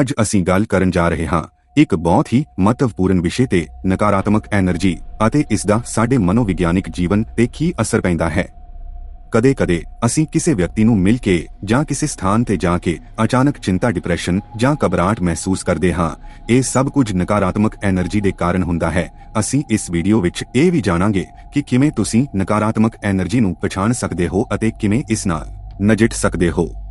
ਅੱਜ ਅਸੀਂ ਗੱਲ ਕਰਨ ਜਾ ਰਹੇ ਹਾਂ ਇੱਕ ਬਹੁਤ ਹੀ ਮਹੱਤਵਪੂਰਨ ਵਿਸ਼ੇ ਤੇ ਨਕਾਰਾਤਮਕ એનર્ਜੀ ਅਤੇ ਇਸ ਦਾ ਸਾਡੇ ਮਨੋਵਿਗਿਆਨਿਕ ਜੀਵਨ ਤੇ ਕੀ ਅਸਰ ਪੈਂਦਾ ਹੈ। ਕਦੇ-ਕਦੇ ਅਸੀਂ ਕਿਸੇ ਵਿਅਕਤੀ ਨੂੰ ਮਿਲ ਕੇ ਜਾਂ ਕਿਸੇ ਸਥਾਨ ਤੇ ਜਾ ਕੇ ਅਚਾਨਕ ਚਿੰਤਾ, ਡਿਪਰੈਸ਼ਨ ਜਾਂ ਕਬਰਾਟ ਮਹਿਸੂਸ ਕਰਦੇ ਹਾਂ। ਇਹ ਸਭ ਕੁਝ ਨਕਾਰਾਤਮਕ એનર્ਜੀ ਦੇ ਕਾਰਨ ਹੁੰਦਾ ਹੈ। ਅਸੀਂ ਇਸ ਵੀਡੀਓ ਵਿੱਚ ਇਹ ਵੀ ਜਾਣਾਂਗੇ ਕਿ ਕਿਵੇਂ ਤੁਸੀਂ ਨਕਾਰਾਤਮਕ એનર્ਜੀ ਨੂੰ ਪਛਾਣ ਸਕਦੇ ਹੋ ਅਤੇ ਕਿਵੇਂ ਇਸ ਨਾਲ ਨਜਿੱਠ ਸਕਦੇ ਹੋ।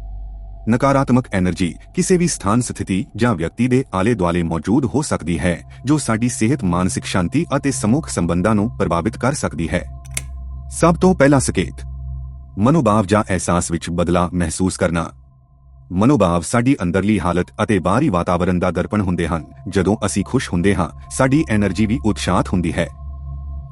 ਨਕਾਰਾਤਮਕ એનર્ਜੀ ਕਿਸੇ ਵੀ ਸਥਾਨ, ਸਥਿਤੀ ਜਾਂ ਵਿਅਕਤੀ ਦੇ ਆਲੇ-ਦੁਆਲੇ ਮੌਜੂਦ ਹੋ ਸਕਦੀ ਹੈ, ਜੋ ਸਾਡੀ ਸਿਹਤ, ਮਾਨਸਿਕ ਸ਼ਾਂਤੀ ਅਤੇ ਸਮੂਹ ਸੰਬੰਧਾਂ ਨੂੰ ਪ੍ਰਭਾਵਿਤ ਕਰ ਸਕਦੀ ਹੈ। ਸਭ ਤੋਂ ਪਹਿਲਾ ਸੰਕੇਤ, ਮਨੋਭਾਵ ਜਾਂ ਅਹਿਸਾਸ ਵਿੱਚ ਬਦਲਾਅ ਮਹਿਸੂਸ ਕਰਨਾ। ਮਨੋਭਾਵ ਸਾਡੀ ਅੰਦਰਲੀ ਹਾਲਤ ਅਤੇ ਬਾਹਰੀ ਵਾਤਾਵਰਣ ਦਾ ਦਰਪਣ ਹੁੰਦੇ ਹਨ। ਜਦੋਂ ਅਸੀਂ ਖੁਸ਼ ਹੁੰਦੇ ਹਾਂ, ਸਾਡੀ એનર્ਜੀ ਵੀ ਉਤਸ਼ਾਹਤ ਹੁੰਦੀ ਹੈ।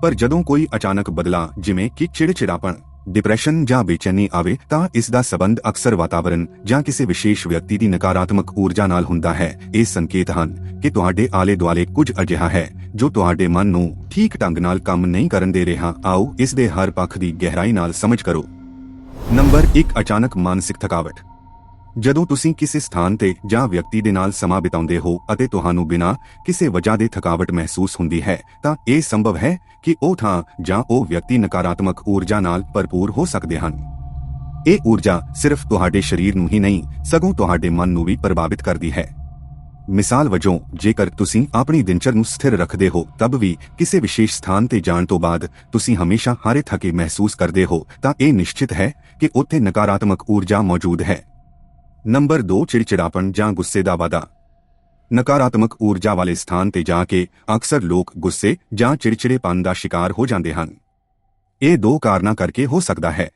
ਪਰ ਜਦੋਂ ਕੋਈ ਅਚਾਨਕ ਬਦਲਾਅ, ਜਿਵੇਂ ਕਿ ਚਿੜਚਿੜਾਪਣ ਡਿਪਰੈਸ਼ਨ ਜਾਂ ਬੇਚੈਨੀ ਆਵੇ ਤਾਂ ਇਸ ਦਾ ਸਬੰਧ ਅਕਸਰ ਵਾਤਾਵਰਣ ਜਾਂ ਕਿਸੇ ਵਿਸ਼ੇਸ਼ ਵਿਅਕਤੀ ਦੀ ਨਕਾਰਾਤਮਕ ਊਰਜਾ ਨਾਲ ਹੁੰਦਾ ਹੈ। ਇਹ ਸੰਕੇਤ ਹਨ ਕਿ ਤੁਹਾਡੇ ਆਲੇ-ਦੁਆਲੇ ਕੁਝ ਅਜਿਹਾ ਹੈ ਜੋ ਤੁਹਾਡੇ ਮਨ ਨੂੰ ਠੀਕ ਢੰਗ ਨਾਲ ਕੰਮ ਨਹੀਂ ਕਰਨ ਦੇ ਰਿਹਾ। ਆਓ ਇਸ ਦੇ ਹਰ ਪੱਖ ਦੀ ਗਹਿਰਾਈ ਨਾਲ ਸਮਝ ਕਰੋ। ਨੰਬਰ 1 ਅਚਾਨਕ ਮਾਨਸਿਕ ਥਕਾਵਟ। ਜਦੋਂ ਤੁਸੀਂ ਕਿਸੇ ਸਥਾਨ ਤੇ ਜਾਂ ਵਿਅਕਤੀ ਦੇ ਨਾਲ ਸਮਾਂ ਬਿਤਾਉਂਦੇ ਹੋ ਅਤੇ ਤੁਹਾਨੂੰ ਬਿਨਾਂ ਕਿਸੇ ਵਜ੍ਹਾ ਦੇ ਥਕਾਵਟ ਮਹਿਸੂਸ ਹੁੰਦੀ ਹੈ, ਤਾਂ ਇਹ ਸੰਭਵ ਹੈ ਕਿ ਉਹ ਥਾਂ ਜਾਂ ਉਹ ਵਿਅਕਤੀ ਨਕਾਰਾਤਮਕ ਊਰਜਾ ਨਾਲ ਭਰਪੂਰ ਹੋ ਸਕਦੇ ਹਨ। ਇਹ ਊਰਜਾ ਸਿਰਫ ਤੁਹਾਡੇ ਸਰੀਰ ਨੂੰ ਹੀ ਨਹੀਂ, ਸਗੋਂ ਤੁਹਾਡੇ ਮਨ ਨੂੰ ਵੀ ਪ੍ਰਭਾਵਿਤ ਕਰਦੀ ਹੈ। ਮਿਸਾਲ ਵਜੋਂ, ਜੇਕਰ ਤੁਸੀਂ ਆਪਣੀ ਦਿਨਚਰ ਨੂੰ ਸਥਿਰ ਰੱਖਦੇ ਹੋ, ਤਬ ਵੀ ਕਿਸੇ ਵਿਸ਼ੇਸ਼ ਸਥਾਨ ਤੇ ਜਾਣ ਤੋਂ ਬਾਅਦ ਤੁਸੀਂ ਹਮੇਸ਼ਾ ਹਾਰੇ ਥਕੇ ਮਹਿਸੂਸ ਕਰਦੇ ਹੋ, ਤਾਂ ਇਹ ਨਿਸ਼ਚਿਤ ਹੈ ਕਿ ਉੱਥੇ ਨਕਾਰਾਤਮਕ ਊਰਜਾ ਮੌਜੂਦ ਹੈ। ਨੰਬਰ 2 ਚਿੜਚਿੜਾਪਣ ਜਾਂ ਗੁੱਸੇ ਦਾ ਵਾਧਾ ਨਕਾਰਾਤਮਕ ਊਰਜਾ ਵਾਲੇ ਸਥਾਨ ਤੇ ਜਾ ਕੇ ਅਕਸਰ ਲੋਕ ਗੁੱਸੇ ਜਾਂ ਚਿੜਚਿੜੇਪਨ ਦਾ ਸ਼ਿਕਾਰ ਹੋ ਜਾਂਦੇ ਹਨ। ਇਹ ਦੋ ਕਾਰਨਾਂ ਕਰਕੇ ਹੋ ਸਕਦਾ ਹੈ।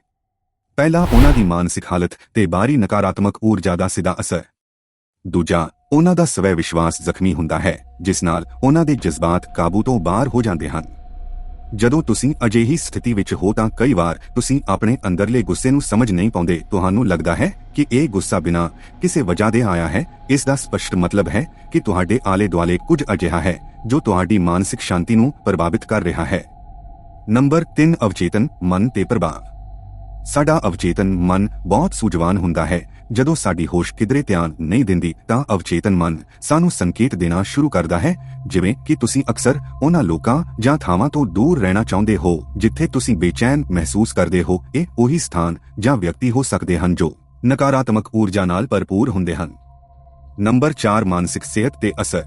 ਪਹਿਲਾ, ਉਹਨਾਂ ਦੀ ਮਾਨਸਿਕ ਹਾਲਤ ਤੇ ਬਾਹਰੀ ਨਕਾਰਾਤਮਕ ਊਰਜਾ ਦਾ ਸਿੱਧਾ ਅਸਰ। ਦੂਜਾ, ਉਹਨਾਂ ਦਾ ਸਵੈ ਵਿਸ਼ਵਾਸ ਜ਼ਖਮੀ ਹੁੰਦਾ ਹੈ, ਜਿਸ ਨਾਲ ਉਹਨਾਂ ਦੇ ਜਜ਼ਬਾਤ ਕਾਬੂ ਤੋਂ ਬਾਹਰ ਹੋ ਜਾਂਦੇ ਹਨ। ਜਦੋਂ ਤੁਸੀਂ ਅਜਿਹੀ ਸਥਿਤੀ ਵਿੱਚ ਹੋ ਤਾਂ ਕਈ ਵਾਰ ਤੁਸੀਂ ਆਪਣੇ ਅੰਦਰਲੇ ਗੁੱਸੇ ਨੂੰ ਸਮਝ ਨਹੀਂ ਪਾਉਂਦੇ। ਤੁਹਾਨੂੰ ਲੱਗਦਾ ਹੈ ਕਿ ਇਹ ਗੁੱਸਾ ਬਿਨਾਂ ਕਿਸੇ ਵਜ੍ਹਾ ਦੇ ਆਇਆ ਹੈ। ਇਸ ਦਾ ਸਪਸ਼ਟ ਮਤਲਬ ਹੈ ਕਿ ਤੁਹਾਡੇ ਆਲੇ-ਦੁਆਲੇ ਕੁਝ ਅਜਿਹਾ ਹੈ ਜੋ ਤੁਹਾਡੀ ਮਾਨਸਿਕ ਸ਼ਾਂਤੀ ਨੂੰ ਪ੍ਰਭਾਵਿਤ ਕਰ ਰਿਹਾ ਹੈ। ਨੰਬਰ 3 ਅਵਚੇਤਨ, ਮਨ ਤੇ ਪ੍ਰਭਾਵ। ਸਾਡਾ ਅਵਚੇਤਨ ਮਨ ਬਹੁਤ ਸੂਝਵਾਨ ਹੁੰਦਾ ਹੈ। ਜਦੋਂ ਸਾਡੀ ਹੋਸ਼ ਕਿਧਰੇ ਧਿਆਨ ਨਹੀਂ ਦਿੰਦੀ, ਤਾਂ ਅਵਚੇਤਨ ਮਨ ਸਾਨੂੰ ਸੰਕੇਤ ਦੇਣਾ ਸ਼ੁਰੂ ਕਰਦਾ ਹੈ। ਜਿਵੇਂ ਕਿ ਤੁਸੀਂ ਅਕਸਰ ਉਹਨਾਂ ਲੋਕਾਂ ਜਾਂ ਥਾਵਾਂ ਤੋਂ ਦੂਰ ਰਹਿਣਾ ਚਾਹੁੰਦੇ ਹੋ, ਜਿੱਥੇ ਤੁਸੀਂ ਬੇਚੈਨ ਮਹਿਸੂਸ ਕਰਦੇ ਹੋ। ਇਹ ਉਹੀ ਸਥਾਨ ਜਾਂ ਵਿਅਕਤੀ ਹੋ ਸਕਦੇ ਹਨ ਜੋ ਨਕਾਰਾਤਮਕ ਊਰਜਾ ਨਾਲ ਭਰਪੂਰ ਹੁੰਦੇ ਹਨ। ਨੰਬਰ 4 ਮਾਨਸਿਕ ਸਿਹਤ ਤੇ ਅਸਰ।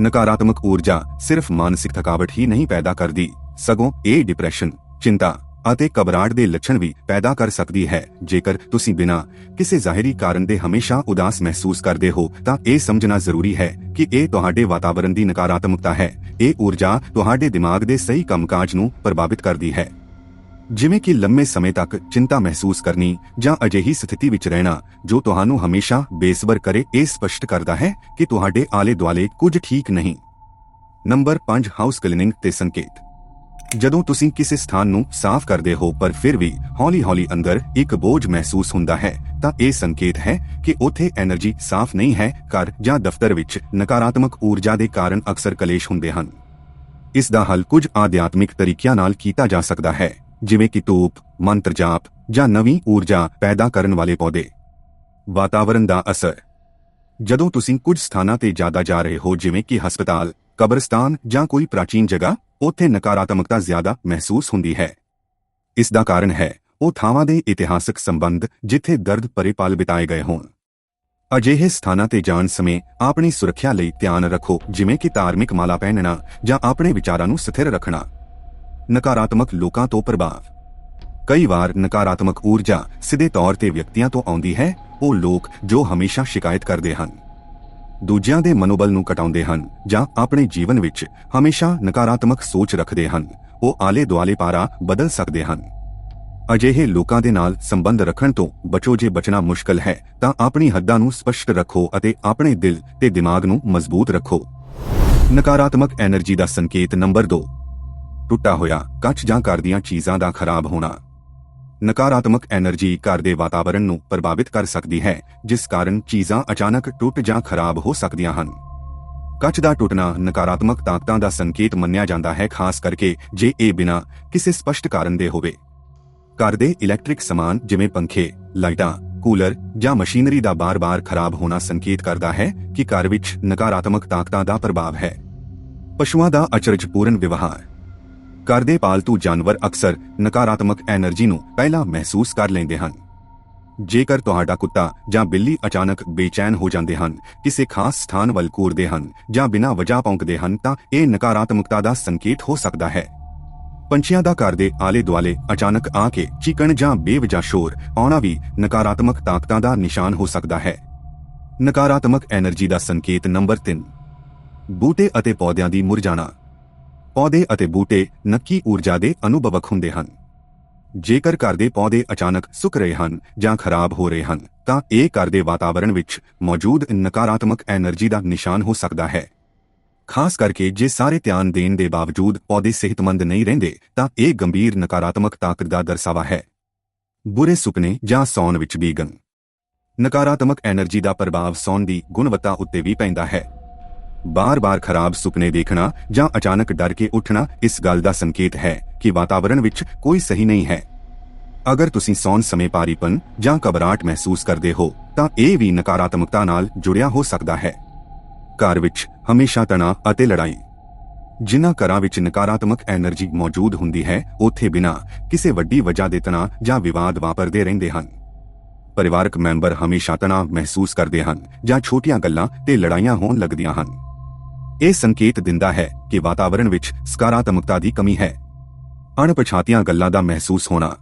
ਨਕਾਰਾਤਮਕ ਊਰਜਾ ਸਿਰਫ ਮਾਨਸਿਕ ਥਕਾਵਟ ਹੀ ਨਹੀਂ ਪੈਦਾ ਕਰਦੀ। ਸਗੋਂ ਇਹ ਡਿਪਰੈਸ਼ਨ ਚਿੰਤਾ ਅਤੇ ਘਬਰਾਹਟ ਦੇ ਲੱਛਣ ਵੀ ਪੈਦਾ ਕਰ ਸਕਦੀ ਹੈ। ਜੇਕਰ ਤੁਸੀਂ ਬਿਨਾਂ ਕਿਸੇ ਜ਼ਾਹਿਰੀ ਕਾਰਨ ਦੇ ਹਮੇਸ਼ਾ ਉਦਾਸ ਮਹਿਸੂਸ ਕਰਦੇ ਹੋ, ਤਾਂ ਇਹ ਸਮਝਣਾ ਜ਼ਰੂਰੀ ਹੈ ਕਿ ਇਹ ਤੁਹਾਡੇ ਵਾਤਾਵਰਣ ਦੀ ਨਕਾਰਾਤਮਕਤਾ ਹੈ। ਇਹ ਊਰਜਾ ਤੁਹਾਡੇ ਦਿਮਾਗ ਦੇ ਸਹੀ ਕੰਮਕਾਜ ਨੂੰ ਪ੍ਰਭਾਵਿਤ ਕਰਦੀ ਹੈ। ਜਿਵੇਂ ਕਿ ਲੰਮੇ ਸਮੇਂ ਤੱਕ ਚਿੰਤਾ ਮਹਿਸੂਸ ਕਰਨੀ ਜਾਂ ਅਜਿਹੀ ਸਥਿਤੀ ਵਿੱਚ ਰਹਿਣਾ, ਜੋ ਤੁਹਾਨੂੰ ਹਮੇਸ਼ਾ ਬੇਸਬਰ ਕਰੇ, ਇਹ ਸਪਸ਼ਟ ਕਰਦਾ ਹੈ ਕਿ ਤੁਹਾਡੇ ਆਲੇ-ਦੁਆਲੇ ਕੁਝ ਠੀਕ ਨਹੀਂ। ਨੰਬਰ 5 ਹਾਊਸ ਕਲੀਨਿੰਗ ਤੇ ਸੰਕੇਤ। ਜਦੋਂ ਤੁਸੀਂ ਕਿਸੇ ਸਥਾਨ ਨੂੰ ਸਾਫ਼ ਕਰਦੇ ਹੋ ਪਰ ਫਿਰ ਵੀ ਹੌਲੀ-ਹੌਲੀ ਅੰਦਰ ਇੱਕ ਬੋਝ ਮਹਿਸੂਸ ਹੁੰਦਾ ਹੈ, ਤਾਂ ਇਹ ਸੰਕੇਤ ਹੈ ਕਿ ਉੱਥੇ એનર્ਜੀ ਸਾਫ਼ ਨਹੀਂ ਹੈ, ਘਰ ਜਾਂ ਦਫ਼ਤਰ ਵਿੱਚ ਨਕਾਰਾਤਮਕ ਊਰਜਾ ਦੇ ਕਾਰਨ ਅਕਸਰ ਕਲੇਸ਼ ਹੁੰਦੇ ਹਨ। ਇਸ ਦਾ ਹੱਲ ਕੁਝ ਆਧਿਆਤਮਿਕ ਤਰੀਕਿਆਂ ਨਾਲ ਕੀਤਾ ਜਾ ਸਕਦਾ ਹੈ, ਜਿਵੇਂ ਕਿ ਤੂਪ ਮੰਤਰ ਜਾਪ ਜਾਂ ਨਵੀਂ ਊਰਜਾ ਪੈਦਾ ਕਰਨ ਵਾਲੇ ਪੌਦੇ। ਵਾਤਾਵਰਨ ਦਾ ਅਸਰ। ਜਦੋਂ ਤੁਸੀਂ ਕੁਝ ਸਥਾਨਾਂ ਤੇ ਜ਼ਿਆਦਾ ਜਾ ਰਹੇ ਹੋ ਜਿਵੇਂ ਕਿ ਹਸਪਤਾਲ, ਕਬਰਸਤਾਨ ਜਾਂ ਕੋਈ ਪ੍ਰਾਚੀਨ ਜਗ੍ਹਾ ਉੱਥੇ ਨਕਾਰਾਤਮਕਤਾ ਜ਼ਿਆਦਾ ਮਹਿਸੂਸ ਹੁੰਦੀ ਹੈ। ਇਸ ਦਾ ਕਾਰਨ ਹੈ, ਉਹ ਥਾਵਾਂ ਦੇ ਇਤਿਹਾਸਕ ਸੰਬੰਧ ਜਿੱਥੇ ਦਰਦ ਭਰੇ ਪਲ ਬਿਤਾਏ ਗਏ ਹੋਣ। ਅਜਿਹੇ ਸਥਾਨਾਂ ਤੇ ਜਾਣ ਸਮੇਂ ਆਪਣੀ ਸੁਰੱਖਿਆ ਲਈ ਧਿਆਨ ਰੱਖੋ, ਜਿਵੇਂ ਕਿ ਧਾਰਮਿਕ ਮਾਲਾ ਪਹਿਨਣਾ ਜਾਂ ਆਪਣੇ ਵਿਚਾਰਾਂ ਨੂੰ ਸਥਿਰ ਰੱਖਣਾ। ਨਕਾਰਾਤਮਕ ਲੋਕਾਂ ਤੋਂ ਪ੍ਰਭਾਵ। ਕਈ ਵਾਰ ਨਕਾਰਾਤਮਕ ਊਰਜਾ ਸਿੱਧੇ ਤੌਰ ਤੇ ਵਿਅਕਤੀਆਂ ਤੋਂ ਆਉਂਦੀ ਹੈ, ਉਹ ਲੋਕ ਜੋ ਹਮੇਸ਼ਾ ਸ਼ਿਕਾਇਤ ਕਰਦੇ ਹਨ। ਦੂਜਿਆਂ ਦੇ ਮਨੋਬਲ ਨੂੰ ਘਟਾਉਂਦੇ ਹਨ ਜਾਂ ਆਪਣੇ ਜੀਵਨ ਵਿੱਚ ਹਮੇਸ਼ਾ ਨਕਾਰਾਤਮਕ ਸੋਚ ਰੱਖਦੇ ਹਨ। ਉਹ ਆਲੇ ਦੁਆਲੇ ਪਾਰਾ ਬਦਲ ਸਕਦੇ ਹਨ। ਅਜਿਹੇ ਲੋਕਾਂ ਦੇ ਨਾਲ ਸੰਬੰਧ ਰੱਖਣ ਤੋਂ ਬਚੋ ਜੇ ਬਚਣਾ ਮੁਸ਼ਕਲ ਹੈ, ਤਾਂ ਆਪਣੀ ਹੱਦਾਂ ਨੂੰ ਸਪਸ਼ਟ ਰੱਖੋ ਅਤੇ ਆਪਣੇ ਦਿਲ ਤੇ ਦਿਮਾਗ ਨੂੰ ਮਜ਼ਬੂਤ ਰੱਖੋ। ਨਕਾਰਾਤਮਕ એનર્ਜੀ ਦਾ ਸੰਕੇਤ ਨੰਬਰ 2 ਟੁੱਟਾ ਹੋਇਆ, ਕੱਚ ਜਾਂ ਕਰਦੀਆਂ ਚੀਜ਼ਾਂ ਦਾ ਖਰਾਬ ਹੋਣਾ। ਨਕਾਰਾਤਮਕ એનર્ਜੀ ਘਰ ਦੇ ਵਾਤਾਵਰਣ ਨੂੰ ਪ੍ਰਭਾਵਿਤ ਕਰ ਸਕਦੀ ਹੈ, ਜਿਸ ਕਾਰਨ ਚੀਜ਼ਾਂ ਅਚਾਨਕ ਟੁੱਟ ਜਾਂ ਖਰਾਬ ਹੋ ਸਕਦੀਆਂ ਹਨ। ਕੱਚ ਦਾ ਟੁੱਟਣਾ ਨਕਾਰਾਤਮਕ ਤਾਕਤਾਂ ਦਾ ਸੰਕੇਤ ਮੰਨਿਆ ਜਾਂਦਾ ਹੈ, ਖਾਸ ਕਰਕੇ ਜੇ ਇਹ ਬਿਨਾ ਕਿਸੇ ਸਪਸ਼ਟ ਕਾਰਨ ਦੇ ਹੋਵੇ। ਘਰ ਦੇ ਇਲੈਕਟ੍ਰਿਕ ਸਮਾਨ ਜਿਵੇਂ ਪੰਖੇ, ਲਾਈਟਾਂ, ਕੂਲਰ ਜਾਂ ਮਸ਼ੀਨਰੀ ਦਾ ਬਾਰ-ਬਾਰ ਖਰਾਬ ਹੋਣਾ ਸੰਕੇਤ ਕਰਦਾ ਹੈ ਕਿ ਘਰ ਵਿੱਚ ਨਕਾਰਾਤਮਕ ਤਾਕਤਾਂ ਦਾ ਪ੍ਰਭਾਵ ਹੈ। ਪਸ਼ੂਆਂ ਦਾ ਅਚਰਜਪੂਰਨ ਵਿਵਹਾਰ ਘਰ ਦੇ ਪਾਲਤੂ ਜਾਨਵਰ ਅਕਸਰ ਨਕਾਰਾਤਮਕ એનર્ਜੀ ਨੂੰ ਪਹਿਲਾਂ ਮਹਿਸੂਸ ਕਰ ਲੈਂਦੇ ਹਨ। ਜੇਕਰ ਤੁਹਾਡਾ ਕੁੱਤਾ ਜਾਂ ਬਿੱਲੀ ਅਚਾਨਕ ਬੇਚੈਨ ਹੋ ਜਾਂਦੇ ਹਨ, ਕਿਸੇ ਖਾਸ ਸਥਾਨ ਵੱਲ ਘੂਰਦੇ ਹਨ ਜਾਂ ਬਿਨਾਂ ਵਜ੍ਹਾ ਭੌਂਕਦੇ ਹਨ ਤਾਂ ਇਹ ਨਕਾਰਾਤਮਕਤਾ ਦਾ ਸੰਕੇਤ ਹੋ ਸਕਦਾ ਹੈ। ਪੰਛੀਆਂ ਦਾ ਘਰ ਦੇ ਆਲੇ-ਦੁਆਲੇ ਅਚਾਨਕ ਆ ਕੇ ਚੀਕਣ ਜਾਂ ਬੇਵਜਾ ਸ਼ੋਰ ਆਉਣਾ ਵੀ ਨਕਾਰਾਤਮਕ ਤਾਕਤਾਂ ਦਾ ਨਿਸ਼ਾਨ ਹੋ ਸਕਦਾ ਹੈ। ਨਕਾਰਾਤਮਕ એનર્ਜੀ ਦਾ ਸੰਕੇਤ ਨੰਬਰ 3 ਬੂਟੇ ਅਤੇ ਪੌਦਿਆਂ ਦੀ ਮੁਰਝਾਣਾ। ਪੌਦੇ ਅਤੇ ਬੂਟੇ ਨੱਕੀ ਊਰਜਾ ਦੇ ਅਨੁਭਵਕ ਹੁੰਦੇ ਹਨ। ਜੇਕਰ ਘਰ ਦੇ ਪੌਦੇ ਅਚਾਨਕ ਸੁੱਕ ਰਹੇ ਹਨ ਜਾਂ ਖਰਾਬ ਹੋ ਰਹੇ ਹਨ, ਤਾਂ ਇਹ ਘਰ ਦੇ ਵਾਤਾਵਰਣ ਵਿੱਚ ਮੌਜੂਦ ਨਕਾਰਾਤਮਕ એનર્ਜੀ ਦਾ ਨਿਸ਼ਾਨ ਹੋ ਸਕਦਾ ਹੈ। ਖਾਸ ਕਰਕੇ ਜੇ ਸਾਰੇ ਧਿਆਨ ਦੇਣ ਦੇ ਬਾਵਜੂਦ ਪੌਦੇ ਸਿਹਤਮੰਦ ਨਹੀਂ ਰਹਿੰਦੇ, ਤਾਂ ਇਹ ਗੰਭੀਰ ਨਕਾਰਾਤਮਕ ਤਾਕਤ ਦਾ ਦਰਸਾਵਾ ਹੈ। ਬੁਰੇ ਸੁਪਨੇ ਜਾਂ ਸੌਣ ਵਿੱਚ ਵੀ ਨਕਾਰਾਤਮਕ એનર્ਜੀ ਦਾ ਪ੍ਰਭਾਵ ਸੌਣ ਦੀ ਗੁਣਵੱਤਾ ਉੱਤੇ ਵੀ ਪੈਂਦਾ ਹੈ। ਬਾਰ-ਬਾਰ ਖਰਾਬ ਸੁਪਨੇ ਦੇਖਣਾ ਜਾਂ ਅਚਾਨਕ ਡਰ ਕੇ ਉੱਠਣਾ ਇਸ ਗੱਲ ਦਾ ਸੰਕੇਤ ਹੈ ਕਿ ਵਾਤਾਵਰਣ ਵਿੱਚ ਕੋਈ ਸਹੀ ਨਹੀਂ ਹੈ। ਅਗਰ ਤੁਸੀਂ ਸੌਣ ਸਮੇਂ ਪਾਰੀਪਨ ਜਾਂ ਘਬਰਾਹਟ ਮਹਿਸੂਸ ਕਰਦੇ ਹੋ, ਤਾਂ ਇਹ ਵੀ ਨਕਾਰਾਤਮਕਤਾ ਨਾਲ ਜੁੜਿਆ ਹੋ ਸਕਦਾ ਹੈ। ਘਰ ਵਿੱਚ ਹਮੇਸ਼ਾ ਤਣਾਅ ਅਤੇ ਲੜਾਈ। ਜਿਨ੍ਹਾਂ ਘਰਾਂ ਵਿੱਚ ਨਕਾਰਾਤਮਕ એનર્ਜੀ ਮੌਜੂਦ ਹੁੰਦੀ ਹੈ, ਉੱਥੇ ਬਿਨਾਂ ਕਿਸੇ ਵੱਡੀ ਵਜ੍ਹਾ ਦੇ ਤਣਾਅ ਜਾਂ ਵਿਵਾਦ ਵਾਪਰਦੇ ਰਹਿੰਦੇ ਹਨ। ਪਰਿਵਾਰਕ ਮੈਂਬਰ ਹਮੇਸ਼ਾ ਤਣਾਅ ਮਹਿਸੂਸ ਕਰਦੇ ਹਨ ਜਾਂ ਛੋਟੀਆਂ ਗੱਲਾਂ ਤੇ ਲੜਾਈਆਂ ਹੋਣ ਲੱਗਦੀਆਂ ਹਨ। ਇਹ ਸੰਕੇਤ ਦਿੰਦਾ ਹੈ ਕਿ ਵਾਤਾਵਰਣ ਵਿੱਚ ਸਕਾਰਾਤਮਕਤਾ ਦੀ ਕਮੀ ਹੈ। ਅਣਪਛਾਤੀਆਂ ਗੱਲਾਂ ਦਾ ਮਹਿਸੂਸ ਹੋਣਾ।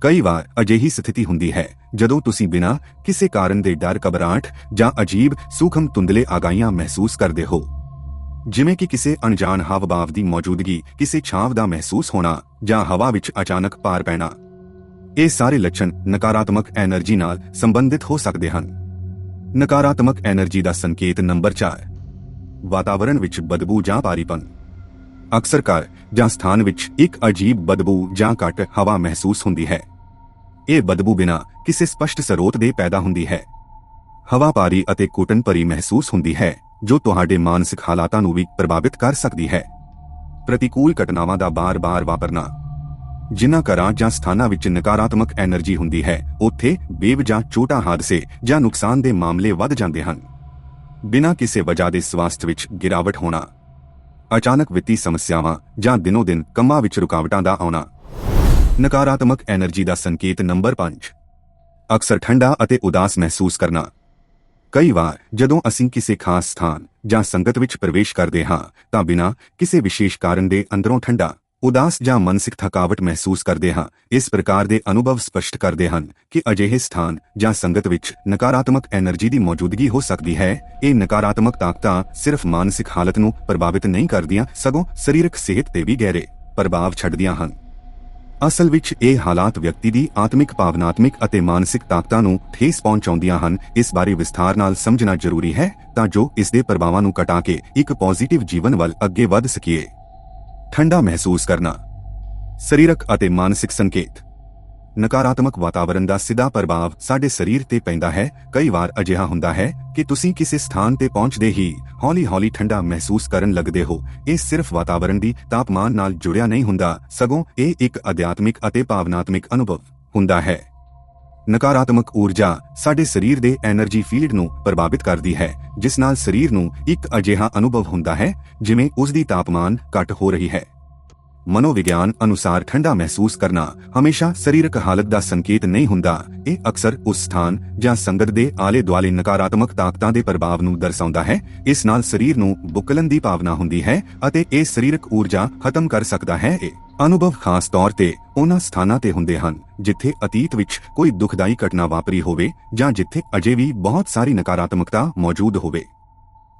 ਕਈ ਵਾਰ ਅਜਿਹੀ ਸਥਿਤੀ ਹੁੰਦੀ ਹੈ, ਜਦੋਂ ਤੁਸੀਂ ਬਿਨਾਂ ਕਿਸੇ ਕਾਰਨ ਦੇ ਡਰ ਕਬਰਾਟ ਜਾਂ ਅਜੀਬ ਸੂਖਮ ਤੁੰਦਲੇ ਆਗਾਈਆਂ ਮਹਿਸੂਸ ਕਰਦੇ ਹੋ। ਜਿਵੇਂ ਕਿ ਕਿਸੇ ਅਣਜਾਣ ਹਾਵ-ਭਾਵ ਦੀ ਮੌਜੂਦਗੀ, ਕਿਸੇ ਛਾਂਵ ਦਾ ਮਹਿਸੂਸ ਹੋਣਾ ਜਾਂ ਹਵਾ ਵਿੱਚ ਅਚਾਨਕ ਪਾਰ ਪੈਣਾ। ਇਹ ਸਾਰੇ ਲੱਛਣ ਨਕਾਰਾਤਮਕ એનર્ਜੀ ਨਾਲ ਸੰਬੰਧਿਤ ਹੋ ਸਕਦੇ ਹਨ। ਨਕਾਰਾਤਮਕ એનર્ਜੀ ਦਾ ਸੰਕੇਤ ਨੰਬਰ 4 ਵਾਤਾਵਰਣ ਵਿੱਚ ਬਦਬੂ ਜਾਂ ਭਾਰੀਪਨ। ਅਕਸਰ ਘਰ ਜਾਂ ਸਥਾਨ ਵਿੱਚ ਇੱਕ ਅਜੀਬ ਬਦਬੂ ਜਾਂ ਘੱਟ ਹਵਾ ਮਹਿਸੂਸ ਹੁੰਦੀ ਹੈ। ਇਹ ਬਦਬੂ ਬਿਨਾ ਕਿਸੇ ਸਪਸ਼ਟ ਸਰੋਤ ਦੇ ਪੈਦਾ ਹੁੰਦੀ ਹੈ। ਹਵਾ ਭਾਰੀ ਅਤੇ ਕੋਟਨ ਭਰੀ ਮਹਿਸੂਸ ਹੁੰਦੀ ਹੈ, ਜੋ ਤੁਹਾਡੇ ਮਾਨਸਿਕ ਹਾਲਾਤਾਂ ਨੂੰ ਵੀ ਪ੍ਰਭਾਵਿਤ ਕਰ ਸਕਦੀ ਹੈ। ਪ੍ਰਤੀਕੂਲ ਘਟਨਾਵਾਂ ਦਾ ਬਾਰ-ਬਾਰ ਵਾਪਰਨਾ। ਜਿਨ੍ਹਾਂ ਘਰਾਂ ਜਾਂ ਸਥਾਨਾਂ ਵਿੱਚ ਨਕਾਰਾਤਮਕ એનર્ਜੀ ਹੁੰਦੀ ਹੈ, ਉੱਥੇ ਬੇਵਜਾ ਛੋਟਾ ਹਾਦਸੇ ਜਾਂ ਨੁਕਸਾਨ ਦੇ ਮਾਮਲੇ ਵੱਧ ਜਾਂਦੇ ਹਨ। ਬਿਨਾਂ ਕਿਸੇ ਵਜ੍ਹਾ ਦੇ ਸਵਾਸਥ ਵਿੱਚ ਗਿਰਾਵਟ ਹੋਣਾ, ਅਚਾਨਕ ਵਿੱਤੀ ਸਮੱਸਿਆਵਾਂ ਜਾਂ ਦਿਨੋ-ਦਿਨ ਕੰਮਾਂ ਵਿੱਚ ਰੁਕਾਵਟਾਂ ਦਾ ਆਉਣਾ। ਨਕਾਰਾਤਮਕ એનર્ਜੀ ਦਾ ਸੰਕੇਤ ਨੰਬਰ 5 ਅਕਸਰ ਠੰਡਾ ਅਤੇ ਉਦਾਸ ਮਹਿਸੂਸ ਕਰਨਾ। ਕਈ ਵਾਰ ਜਦੋਂ ਅਸੀਂ ਕਿਸੇ ਖਾਸ ਸਥਾਨ ਜਾਂ ਸੰਗਤ ਵਿੱਚ ਪ੍ਰਵੇਸ਼ ਕਰਦੇ ਹਾਂ, ਤਾਂ ਬਿਨਾਂ ਕਿਸੇ ਵਿਸ਼ੇਸ਼ ਕਾਰਨ ਦੇ ਅੰਦਰੋਂ ਠੰਡਾ ਉਦਾਸ ਜਾਂ ਮਾਨਸਿਕ ਥਕਾਵਟ ਮਹਿਸੂਸ ਕਰਦੇ ਹਾਂ। ਇਸ ਪ੍ਰਕਾਰ ਦੇ ਅਨੁਭਵ ਸਪਸ਼ਟ ਕਰਦੇ ਹਨ ਕਿ ਅਜਿਹੇ ਸਥਾਨ ਜਾਂ ਸੰਗਤ ਵਿੱਚ ਨਕਾਰਾਤਮਕ એનર્ਜੀ ਦੀ ਮੌਜੂਦਗੀ ਹੋ ਸਕਦੀ ਹੈ। ਇਹ ਨਕਾਰਾਤਮਕ ਤਾਕਤਾਂ ਸਿਰਫ ਮਾਨਸਿਕ ਹਾਲਤ ਨੂੰ ਪ੍ਰਭਾਵਿਤ ਨਹੀਂ ਕਰਦੀਆਂ, ਸਗੋਂ ਸਰੀਰਕ ਸਿਹਤ ਤੇ ਵੀ ਗਹਿਰੇ ਪ੍ਰਭਾਵ ਛੱਡਦੀਆਂ ਹਨ। ਅਸਲ ਵਿੱਚ ਇਹ ਹਾਲਾਤ ਵਿਅਕਤੀ ਦੀ ਆਤਮਿਕ, ਭਾਵਨਾਤਮਿਕ ਅਤੇ ਮਾਨਸਿਕ ਤਾਕਤਾਂ ਨੂੰ ਠੇਸ ਪਹੁੰਚਾਉਂਦੀਆਂ ਹਨ। ਇਸ ਬਾਰੇ ਵਿਸਥਾਰ ਨਾਲ ਸਮਝਣਾ ਜ਼ਰੂਰੀ ਹੈ ਤਾਂ ਜੋ ਇਸ ਦੇ ਪ੍ਰਭਾਵਾਂ ਨੂੰ ਘਟਾ ਕੇ ਇੱਕ ਪੋਜ਼ਿਟਿਵ ਜੀਵਨ ਵੱਲ ਅੱਗੇ ਵਧ ਸਕੀਏ। ਠੰਡਾ ਮਹਿਸੂਸ ਕਰਨਾ। ਸਰੀਰਕ ਅਤੇ ਮਾਨਸਿਕ ਸੰਕੇਤ। ਨਕਾਰਾਤਮਕ ਵਾਤਾਵਰਣ ਦਾ ਸਿੱਧਾ ਪ੍ਰਭਾਵ ਸਾਡੇ ਸਰੀਰ ਤੇ ਪੈਂਦਾ ਹੈ। ਕਈ ਵਾਰ ਅਜਿਹਾ ਹੁੰਦਾ ਹੈ ਕਿ ਤੁਸੀਂ ਕਿਸੇ ਸਥਾਨ ਤੇ ਪਹੁੰਚਦੇ ਹੀ ਹੌਲੀ-ਹੌਲੀ ਠੰਡਾ ਮਹਿਸੂਸ ਕਰਨ ਲੱਗਦੇ ਹੋ। ਇਹ ਸਿਰਫ ਵਾਤਾਵਰਣ ਦੀ ਤਾਪਮਾਨ ਨਾਲ ਜੁੜਿਆ ਨਹੀਂ ਹੁੰਦਾ। ਸਗੋਂ ਇਹ ਇੱਕ ਅਧਿਆਤਮਿਕ ਅਤੇ ਭਾਵਨਾਤਮਿਕ ਅਨੁਭਵ ਹੁੰਦਾ ਹੈ। ਨਕਾਰਾਤਮਕ ਊਰਜਾ ਸਾਡੇ ਸਰੀਰ ਦੇ એનર્ਜੀ ਫੀਲਡ ਨੂੰ ਪ੍ਰਭਾਵਿਤ ਕਰਦੀ ਹੈ, ਜਿਸ ਨਾਲ ਸਰੀਰ ਨੂੰ ਇੱਕ ਅਜਿਹਾ ਅਨੁਭਵ ਹੁੰਦਾ ਹੈ, ਜਿਵੇਂ ਉਸ ਦੀ ਤਾਪਮਾਨ ਘਟ ਹੋ ਰਹੀ ਹੈ। ਮਨੋਵਿਗਿਆਨ ਅਨੁਸਾਰ ਠੰਡਾ ਮਹਿਸੂਸ ਕਰਨਾ ਹਮੇਸ਼ਾ ਸਰੀਰਕ ਹਾਲਤ ਦਾ ਸੰਕੇਤ ਨਹੀਂ ਹੁੰਦਾ। ਇਹ ਅਕਸਰ ਉਸ ਸਥਾਨ ਜਾਂ ਸੰਗਤ ਦੇ ਆਲੇ-ਦੁਆਲੇ ਨਕਾਰਾਤਮਕ ਤਾਕਤਾਂ ਦੇ ਪ੍ਰਭਾਵ ਨੂੰ ਦਰਸਾਉਂਦਾ ਹੈ। ਇਸ ਨਾਲ ਸਰੀਰ ਨੂੰ ਬੁਕਲਨ ਦੀ ਭਾਵਨਾ ਹੁੰਦੀ ਹੈ ਅਤੇ ਇਹ ਸਰੀਰਕ ਊਰਜਾ ਖਤਮ ਕਰ ਸਕਦਾ ਹੈ। ਇਹ ਅਨੁਭਵ ਖਾਸ ਤੌਰ ਤੇ ਉਹਨਾਂ ਸਥਾਨਾਂ ਤੇ ਹੁੰਦੇ ਹਨ ਜਿੱਥੇ ਅਤੀਤ ਵਿੱਚ ਕੋਈ ਦੁਖਦਾਈ ਘਟਨਾ ਵਾਪਰੀ ਹੋਵੇ ਜਾਂ ਜਿੱਥੇ ਅਜੇ ਵੀ ਬਹੁਤ ਸਾਰੀ ਨਕਾਰਾਤਮਕਤਾ ਮੌਜੂਦ ਹੋਵੇ।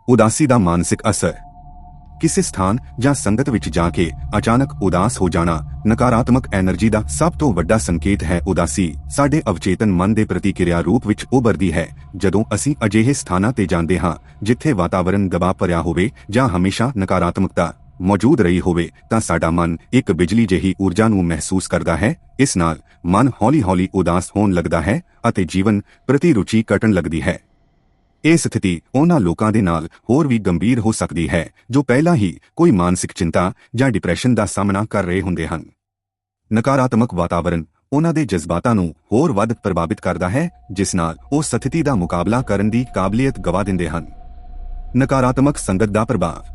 ਉਦਾਸੀ ਦਾ ਮਾਨਸਿਕ ਅਸਰ ਕਿਸੇ ਸਥਾਨ ਜਾਂ ਸੰਗਤ ਵਿੱਚ ਜਾ ਕੇ ਅਚਾਨਕ ਉਦਾਸ ਹੋ ਜਾਣਾ ਨਕਾਰਾਤਮਕ એનર્ਜੀ ਦਾ ਸਭ ਤੋਂ ਵੱਡਾ ਸੰਕੇਤ ਹੈ ਉਦਾਸੀ। ਸਾਡੇ ਅਵਚੇਤਨ ਮਨ ਦੇ ਪ੍ਰਤੀਕਿਰਿਆ ਰੂਪ ਵਿੱਚ ਉਭਰਦੀ ਹੈ, ਜਦੋਂ ਅਸੀਂ ਅਜਿਹੇ ਸਥਾਨਾਂ ਤੇ ਜਾਂਦੇ ਹਾਂ, ਜਿੱਥੇ ਵਾਤਾਵਰਣ ਦਬਾਅ ਭਰਿਆ ਹੋਵੇ ਜਾਂ ਹਮੇਸ਼ਾ ਨਕਾਰਾਤਮਕਤਾ ਮੌਜੂਦ ਰਹੀ ਹੋਵੇ, ਤਾਂ ਸਾਡਾ ਮਨ ਇੱਕ ਬਿਜਲੀ ਜਿਹੀ ਊਰਜਾ ਨੂੰ ਮਹਿਸੂਸ ਕਰਦਾ ਹੈ, ਇਸ ਨਾਲ ਮਨ ਹੌਲੀ-ਹੌਲੀ ਉਦਾਸ ਹੋਣ ਲੱਗਦਾ ਹੈ ਅਤੇ ਜੀਵਨ ਪ੍ਰਤੀ ਰੁਚੀ ਘਟਣ ਲੱਗਦੀ ਹੈ। ਇਹ ਸਥਿਤੀ ਉਹਨਾਂ ਲੋਕਾਂ ਦੇ ਨਾਲ ਹੋਰ ਵੀ ਗੰਭੀਰ ਹੋ ਸਕਦੀ ਹੈ, ਜੋ ਪਹਿਲਾਂ ਹੀ ਕੋਈ ਮਾਨਸਿਕ ਚਿੰਤਾ ਜਾਂ ਡਿਪਰੈਸ਼ਨ ਦਾ ਸਾਹਮਣਾ ਕਰ ਰਹੇ ਹੁੰਦੇ ਹਨ। ਨਕਾਰਾਤਮਕ ਵਾਤਾਵਰਣ ਉਹਨਾਂ ਦੇ ਜਜ਼ਬਾਤਾਂ ਨੂੰ ਹੋਰ ਵੱਧ ਪ੍ਰਭਾਵਿਤ ਕਰਦਾ ਹੈ, ਜਿਸ ਨਾਲ ਉਹ ਸਥਿਤੀ ਦਾ ਮੁਕਾਬਲਾ ਕਰਨ ਦੀ ਕਾਬਲੀਅਤ ਗਵਾ ਦਿੰਦੇ ਹਨ। ਨਕਾਰਾਤਮਕ ਸੰਗਤ ਦਾ ਪ੍ਰਭਾਵ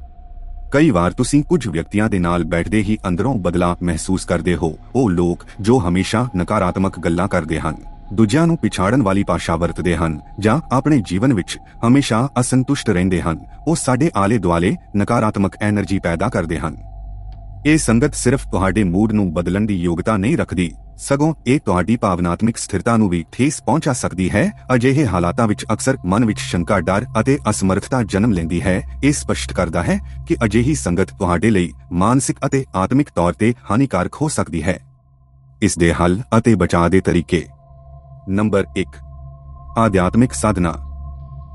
ਕਈ ਵਾਰ ਤੁਸੀਂ ਕੁਝ ਵਿਅਕਤੀਆਂ ਦੇ ਨਾਲ ਬੈਠਦੇ ਹੀ ਅੰਦਰੋਂ ਬਦਲਾਅ ਮਹਿਸੂਸ ਕਰਦੇ ਹੋ, ਉਹ ਲੋਕ ਜੋ ਹਮੇਸ਼ਾ ਨਕਾਰਾਤਮਕ ਗੱਲਾਂ ਕਰਦੇ ਹਨ। ਦੂਜਿਆਂ ਨੂੰ ਪਿਛਾੜਨ ਵਾਲੀ ਭਾਸ਼ਾ ਵਰਤਦੇ ਹਨ ਜਾਂ ਆਪਣੇ ਜੀਵਨ ਵਿੱਚ ਹਮੇਸ਼ਾ ਅਸੰਤੁਸ਼ਟ ਰਹਿੰਦੇ ਹਨ। ਉਹ ਸਾਡੇ ਆਲੇ-ਦੁਆਲੇ ਨਕਾਰਾਤਮਕ એનર્ਜੀ ਪੈਦਾ ਕਰਦੇ ਹਨ। ਇਹ ਸੰਗਤ ਸਿਰਫ ਤੁਹਾਡੇ ਮੂਡ ਨੂੰ ਬਦਲਣ ਦੀ ਯੋਗਤਾ ਨਹੀਂ ਰੱਖਦੀ। ਸਗੋਂ ਇਹ ਤੁਹਾਡੀ ਭਾਵਨਾਤਮਿਕ ਸਥਿਰਤਾ ਨੂੰ ਵੀ ਠੇਸ ਪਹੁੰਚਾ ਸਕਦੀ ਹੈ। ਅਜਿਹੇ ਹਾਲਾਤਾਂ ਵਿੱਚ ਅਕਸਰ ਮਨ ਵਿੱਚ ਸ਼ੰਕਾ, ਡਰ ਅਤੇ ਅਸਮਰਥਤਾ ਜਨਮ ਲੈਂਦੀ ਹੈ। ਇਹ ਸਪਸ਼ਟ ਕਰਦਾ ਹੈ ਕਿ ਅਜਿਹੀ ਸੰਗਤ ਤੁਹਾਡੇ ਲਈ ਮਾਨਸਿਕ ਅਤੇ ਆਤਮਿਕ ਤੌਰ ਤੇ ਹਾਨੀਕਾਰਕ ਹੋ ਸਕਦੀ ਹੈ। ਇਸ ਦੇ ਹੱਲ ਅਤੇ ਬਚਾਅ ਦੇ ਤਰੀਕੇ। ਨੰਬਰ 1 ਆਧਿਆਤਮਿਕ ਸਾਧਨਾ।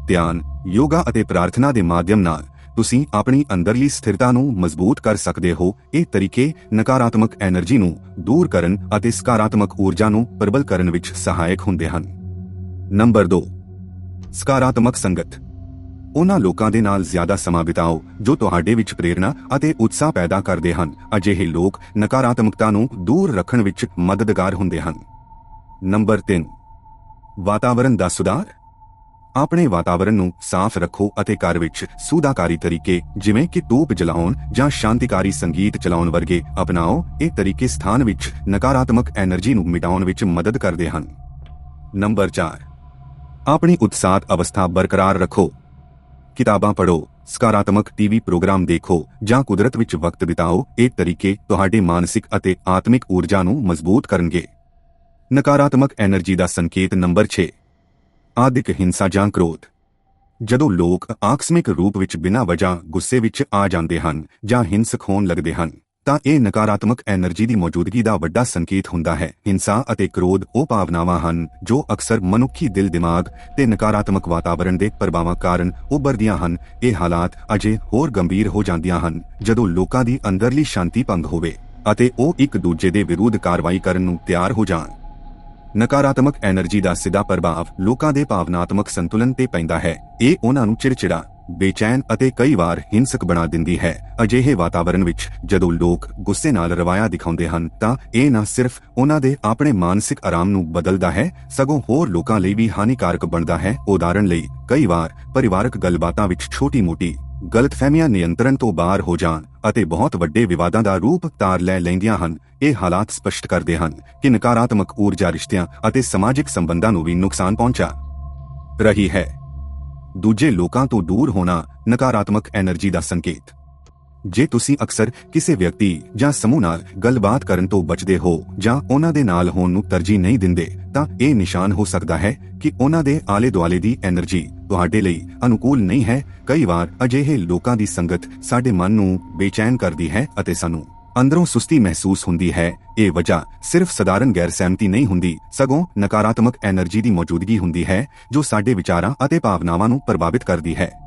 ਧਿਆਨ, ਯੋਗਾ ਅਤੇ ਪ੍ਰਾਰਥਨਾ ਦੇ ਮਾਧਿਅਮ ਨਾਲ ਤੁਸੀਂ ਆਪਣੀ ਅੰਦਰਲੀ ਸਥਿਰਤਾ ਨੂੰ ਮਜ਼ਬੂਤ ਕਰ ਸਕਦੇ ਹੋ। ਇਹ ਤਰੀਕੇ ਨਕਾਰਾਤਮਕ એનર્ਜੀ ਨੂੰ ਦੂਰ ਕਰਨ ਅਤੇ ਸਕਾਰਾਤਮਕ ਊਰਜਾ ਨੂੰ ਪ੍ਰਬਲ ਕਰਨ ਵਿੱਚ ਸਹਾਇਕ ਹੁੰਦੇ ਹਨ। ਨੰਬਰ 2 ਸਕਾਰਾਤਮਕ ਸੰਗਤ। ਉਹਨਾਂ ਲੋਕਾਂ ਦੇ ਨਾਲ ਜ਼ਿਆਦਾ ਸਮਾਂ ਬਿਤਾਓ ਜੋ ਤੁਹਾਡੇ ਵਿੱਚ ਪ੍ਰੇਰਣਾ ਅਤੇ ਉਤਸ਼ਾਹ ਪੈਦਾ ਕਰਦੇ ਹਨ। ਅਜਿਹੇ ਲੋਕ ਨਕਾਰਾਤਮਕਤਾ ਨੂੰ ਦੂਰ ਰੱਖਣ ਵਿੱਚ ਮਦਦਗਾਰ ਹੁੰਦੇ ਹਨ। ਨੰਬਰ 3 ਵਾਤਾਵਰਨ ਦਾ ਸੁਧਾਰ? ਆਪਣੇ ਵਾਤਾਵਰਨ ਨੂੰ ਸਾਫ਼ ਰੱਖੋ ਅਤੇ ਘਰ ਵਿੱਚ ਸੁਦਾਕਾਰੀ ਤਰੀਕੇ, ਜਿਵੇਂ ਕਿ ਧੂਪ ਜਲਾਉਣ ਜਾਂ ਸ਼ਾਂਤੀਕਾਰੀ ਸੰਗੀਤ ਚਲਾਉਣ ਵਰਗੇ ਅਪਣਾਓ, ਇਹ ਤਰੀਕੇ ਸਥਾਨ ਵਿੱਚ ਨਕਾਰਾਤਮਕ એનર્ਜੀ ਨੂੰ ਮਿਟਾਉਣ ਵਿੱਚ ਮਦਦ ਕਰਦੇ ਹਨ। ਨੰਬਰ 4 ਆਪਣੀ ਉਤਸ਼ਾਹਤ ਅਵਸਥਾ ਬਰਕਰਾਰ ਰੱਖੋ। ਕਿਤਾਬਾਂ ਪੜ੍ਹੋ, ਸਕਾਰਾਤਮਕ ਟੀਵੀ ਪ੍ਰੋਗਰਾਮ ਦੇਖੋ ਜਾਂ ਕੁਦਰਤ ਵਿੱਚ ਵਕਤ ਬਿਤਾਓ, ਇਹ ਤਰੀਕੇ ਤੁਹਾਡੇ ਮਾਨਸਿਕ ਅਤੇ ਆਤਮਿਕ ਊਰਜਾ ਨੂੰ ਮਜ਼ਬੂਤ ਕਰਨਗੇ। ਨਕਾਰਾਤਮਕ એનર્ਜੀ ਦਾ ਸੰਕੇਤ ਨੰਬਰ 6 ਆਦਿਕ ਹਿੰਸਾ ਜਾਂ ਕ੍ਰੋਧ। ਜਦੋਂ ਲੋਕ ਆਕਸਮਿਕ ਰੂਪ ਵਿੱਚ ਬਿਨਾਂ ਵਜ੍ਹਾ ਗੁੱਸੇ ਵਿੱਚ ਆ ਜਾਂਦੇ ਹਨ ਜਾਂ ਹਿੰਸਕ ਹੋਣ ਲੱਗਦੇ ਹਨ, ਤਾਂ ਇਹ ਨਕਾਰਾਤਮਕ એનર્ਜੀ ਦੀ ਮੌਜੂਦਗੀ ਦਾ ਵੱਡਾ ਸੰਕੇਤ ਹੁੰਦਾ ਹੈ। ਹਿੰਸਾ ਅਤੇ ਕ੍ਰੋਧ ਉਹ ਭਾਵਨਾਵਾਂ ਹਨ ਜੋ ਅਕਸਰ ਮਨੁੱਖੀ ਦਿਲ, ਦਿਮਾਗ ਤੇ ਨਕਾਰਾਤਮਕ ਵਾਤਾਵਰਣ ਦੇ ਪ੍ਰਭਾਵਾਂ ਕਾਰਨ ਉੱਭਰਦੀਆਂ ਹਨ। ਇਹ ਹਾਲਾਤ ਅਜੇ ਹੋਰ ਗੰਭੀਰ ਹੋ ਜਾਂਦੀਆਂ ਹਨ ਜਦੋਂ ਲੋਕਾਂ ਦੀ ਅੰਦਰਲੀ ਸ਼ਾਂਤੀ ਭੰਗ ਹੋਵੇ ਅਤੇ ਉਹ ਇੱਕ ਦੂਜੇ ਦੇ ਵਿਰੁੱਧ ਕਾਰਵਾਈ ਕਰਨ ਨੂੰ ਤਿਆਰ ਹੋ ਜਾਣ। ਨਕਾਰਾਤਮਕ એનર્ਜੀ ਦਾ ਸਿੱਧਾ ਪ੍ਰਭਾਵ ਲੋਕਾਂ ਦੇ ਭਾਵਨਾਤਮਕ ਸੰਤੁਲਨ ਤੇ ਪੈਂਦਾ ਹੈ। ਇਹ ਉਹਨਾਂ ਨੂੰ ਚਿੜਚਿੜਾ, ਬੇਚੈਨ ਅਤੇ ਕਈ ਵਾਰ ਹਿੰਸਕ ਬਣਾ ਦਿੰਦੀ ਹੈ। ਅਜਿਹੇ ਵਾਤਾਵਰਣ ਵਿੱਚ ਜਦੋਂ ਲੋਕ ਗੁੱਸੇ ਨਾਲ ਰਵਾਇਆ ਦਿਖਾਉਂਦੇ ਹਨ, ਤਾਂ ਇਹ ਨਾ ਸਿਰਫ ਉਹਨਾਂ ਦੇ ਆਪਣੇ ਮਾਨਸਿਕ ਆਰਾਮ ਨੂੰ ਬਦਲਦਾ ਹੈ, ਸਗੋਂ ਹੋਰ ਲੋਕਾਂ ਲਈ ਵੀ ਹਾਨੀਕਾਰਕ ਬਣਦਾ ਹੈ। ਉਦਾਹਰਣ ਲਈ, ਕਈ ਵਾਰ ਪਰਿਵਾਰਕ ਗੱਲਬਾਤਾਂ ਵਿੱਚ ਛੋਟੀ-ਮੋਟੀ ਗਲਤਫਹਿਮੀਆਂ ਨਿਯੰਤਰਣ ਤੋਂ ਬਾਹਰ ਹੋ ਜਾਣ ਅਤੇ ਬਹੁਤ ਵੱਡੇ ਵਿਵਾਦਾਂ ਦਾ ਰੂਪ ਤਾਰ ਲੈ ਲੈਂਦੀਆਂ ਹਨ, ਇਹ ਹਾਲਾਤ ਸਪਸ਼ਟ ਕਰਦੇ ਹਨ ਕਿ ਨਕਾਰਾਤਮਕ ਊਰਜਾ ਰਿਸ਼ਤਿਆਂ ਅਤੇ ਸਮਾਜਿਕ ਸੰਬੰਧਾਂ ਨੂੰ ਵੀ ਨੁਕਸਾਨ ਪਹੁੰਚਾ ਰਹੀ ਹੈ। ਦੂਜੇ ਲੋਕਾਂ ਤੋਂ ਦੂਰ ਹੋਣਾ ਨਕਾਰਾਤਮਕ એનર્ਜੀ ਦਾ ਸੰਕੇਤ। ਜੇ ਤੁਸੀਂ ਅਕਸਰ ਕਿਸੇ ਵਿਅਕਤੀ ਜਾਂ ਸਮੂਹ ਨਾਲ ਗੱਲਬਾਤ ਕਰਨ ਤੋਂ ਬਚਦੇ ਹੋ ਜਾਂ ਉਹਨਾਂ ਦੇ ਨਾਲ ਹੋਣ ਨੂੰ ਤਰਜੀਹ ਨਹੀਂ ਦਿੰਦੇ, ਤਾਂ ਇਹ ਨਿਸ਼ਾਨ ਹੋ ਸਕਦਾ ਹੈ ਕਿ ਉਹਨਾਂ ਦੇ ਆਲੇ-ਦੁਆਲੇ ਦੀ એનર્ਜੀ ਤੁਹਾਡੇ ਲਈ ਅਨੁਕੂਲ ਨਹੀਂ ਹੈ। ਕਈ ਵਾਰ ਅਜਿਹੇ ਲੋਕਾਂ ਦੀ ਸੰਗਤ ਸਾਡੇ ਮਨ ਨੂੰ ਬੇਚੈਨ ਕਰਦੀ ਹੈ ਅਤੇ ਸਾਨੂੰ ਅੰਦਰੋਂ ਸੁਸਤੀ ਮਹਿਸੂਸ ਹੁੰਦੀ ਹੈ। ਇਹ ਵਜ੍ਹਾ ਸਿਰਫ ਸਧਾਰਨ ਗੈਰ ਸਹਿਮਤੀ ਨਹੀਂ ਹੁੰਦੀ, ਸਗੋਂ ਨਕਾਰਾਤਮਕ એનર્ਜੀ ਦੀ ਮੌਜੂਦਗੀ ਹੁੰਦੀ ਹੈ, ਜੋ ਸਾਡੇ ਵਿਚਾਰਾਂ ਅਤੇ ਭਾਵਨਾਵਾਂ ਨੂੰ ਪ੍ਰਭਾਵਿਤ ਕਰਦੀ ਹੈ।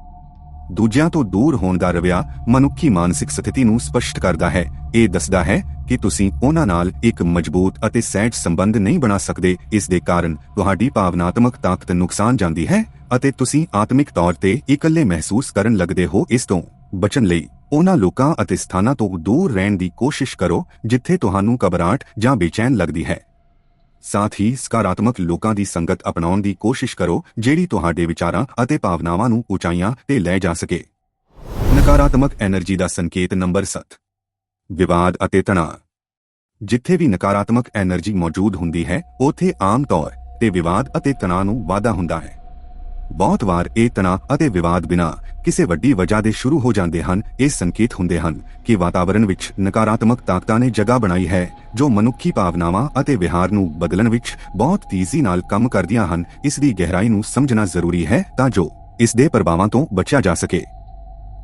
ਦੂਜਿਆਂ ਤੋਂ ਦੂਰ ਹੋਣ ਦਾ ਰਵਿਆ ਮਨੁੱਖੀ ਮਾਨਸਿਕ ਸਥਿਤੀ ਨੂੰ ਸਪਸ਼ਟ ਕਰਦਾ ਹੈ। ਇਹ ਦੱਸਦਾ ਹੈ ਕਿ ਤੁਸੀਂ ਉਹਨਾਂ ਨਾਲ ਇੱਕ ਮਜ਼ਬੂਤ ਅਤੇ ਸਹਿਜ ਸੰਬੰਧ ਨਹੀਂ ਬਣਾ ਸਕਦੇ। ਇਸ ਦੇ ਕਾਰਨ ਤੁਹਾਡੀ ਭਾਵਨਾਤਮਕ ਤਾਕਤ ਨੁਕਸਾਨ ਜਾਂਦੀ ਹੈ ਅਤੇ ਤੁਸੀਂ ਆਤਮਿਕ ਤੌਰ ਤੇ ਇਕੱਲੇ ਮਹਿਸੂਸ ਕਰਨ ਲੱਗਦੇ ਹੋ। ਇਸ ਤੋਂ ਬਚਣ ਲਈ ਉਹਨਾਂ ਲੋਕਾਂ ਅਤੇ ਸਥਾਨਾਂ ਤੋਂ ਦੂਰ ਰਹਿਣ ਦੀ ਕੋਸ਼ਿਸ਼ ਕਰੋ, ਜਿੱਥੇ ਤੁਹਾਨੂੰ ਘਬਰਾਹਟ ਜਾਂ ਬੇਚੈਨ ਲੱਗਦੀ ਹੈ। ਸਾਥ ਹੀ ਸਕਾਰਾਤਮਕ ਲੋਕਾਂ ਦੀ ਸੰਗਤ ਅਪਣਾਉਣ ਦੀ ਕੋਸ਼ਿਸ਼ ਕਰੋ, ਜਿਹੜੀ ਤੁਹਾਡੇ ਵਿਚਾਰਾਂ ਅਤੇ ਭਾਵਨਾਵਾਂ ਨੂੰ ਉਚਾਈਆਂ ਤੇ ਲੈ ਜਾ ਸਕੇ। ਨਕਾਰਾਤਮਕ એનર્ਜੀ ਦਾ ਸੰਕੇਤ ਨੰਬਰ 7 ਵਿਵਾਦ ਅਤੇ ਤਣਾਅ। ਜਿੱਥੇ ਵੀ ਨਕਾਰਾਤਮਕ એનર્ਜੀ ਮੌਜੂਦ ਹੁੰਦੀ ਹੈ, ਉੱਥੇ ਆਮ ਤੌਰ ਤੇ ਵਿਵਾਦ ਅਤੇ ਤਣਾਅ ਨੂੰ ਵਾਧਾ ਹੁੰਦਾ ਹੈ। ਬਹੁਤ ਵਾਰ ਇਹ ਤਣਾਅ ਅਤੇ ਵਿਵਾਦ ਬਿਨਾਂ ਕਿਸੇ ਵੱਡੀ ਵਜ੍ਹਾ ਦੇ ਸ਼ੁਰੂ ਹੋ ਜਾਂਦੇ ਹਨ। ਇਹ ਸੰਕੇਤ ਹੁੰਦੇ ਹਨ ਕਿ ਵਾਤਾਵਰਣ ਵਿੱਚ ਨਕਾਰਾਤਮਕ ਤਾਕਤਾਂ ਨੇ ਜਗ੍ਹਾ ਬਣਾਈ ਹੈ, ਜੋ ਮਨੁੱਖੀ ਭਾਵਨਾਵਾਂ ਅਤੇ ਵਿਹਾਰ ਨੂੰ ਬਦਲਣ ਵਿੱਚ ਬਹੁਤ ਤੇਜ਼ੀ ਨਾਲ ਕੰਮ ਕਰਦੀਆਂ ਹਨ। ਇਸ ਦੀ ਗਹਿਰਾਈ ਨੂੰ ਸਮਝਣਾ ਜ਼ਰੂਰੀ ਹੈ ਤਾਂ ਜੋ ਇਸ ਦੇ ਪ੍ਰਭਾਵਾਂ ਤੋਂ ਬਚਿਆ ਜਾ ਸਕੇ।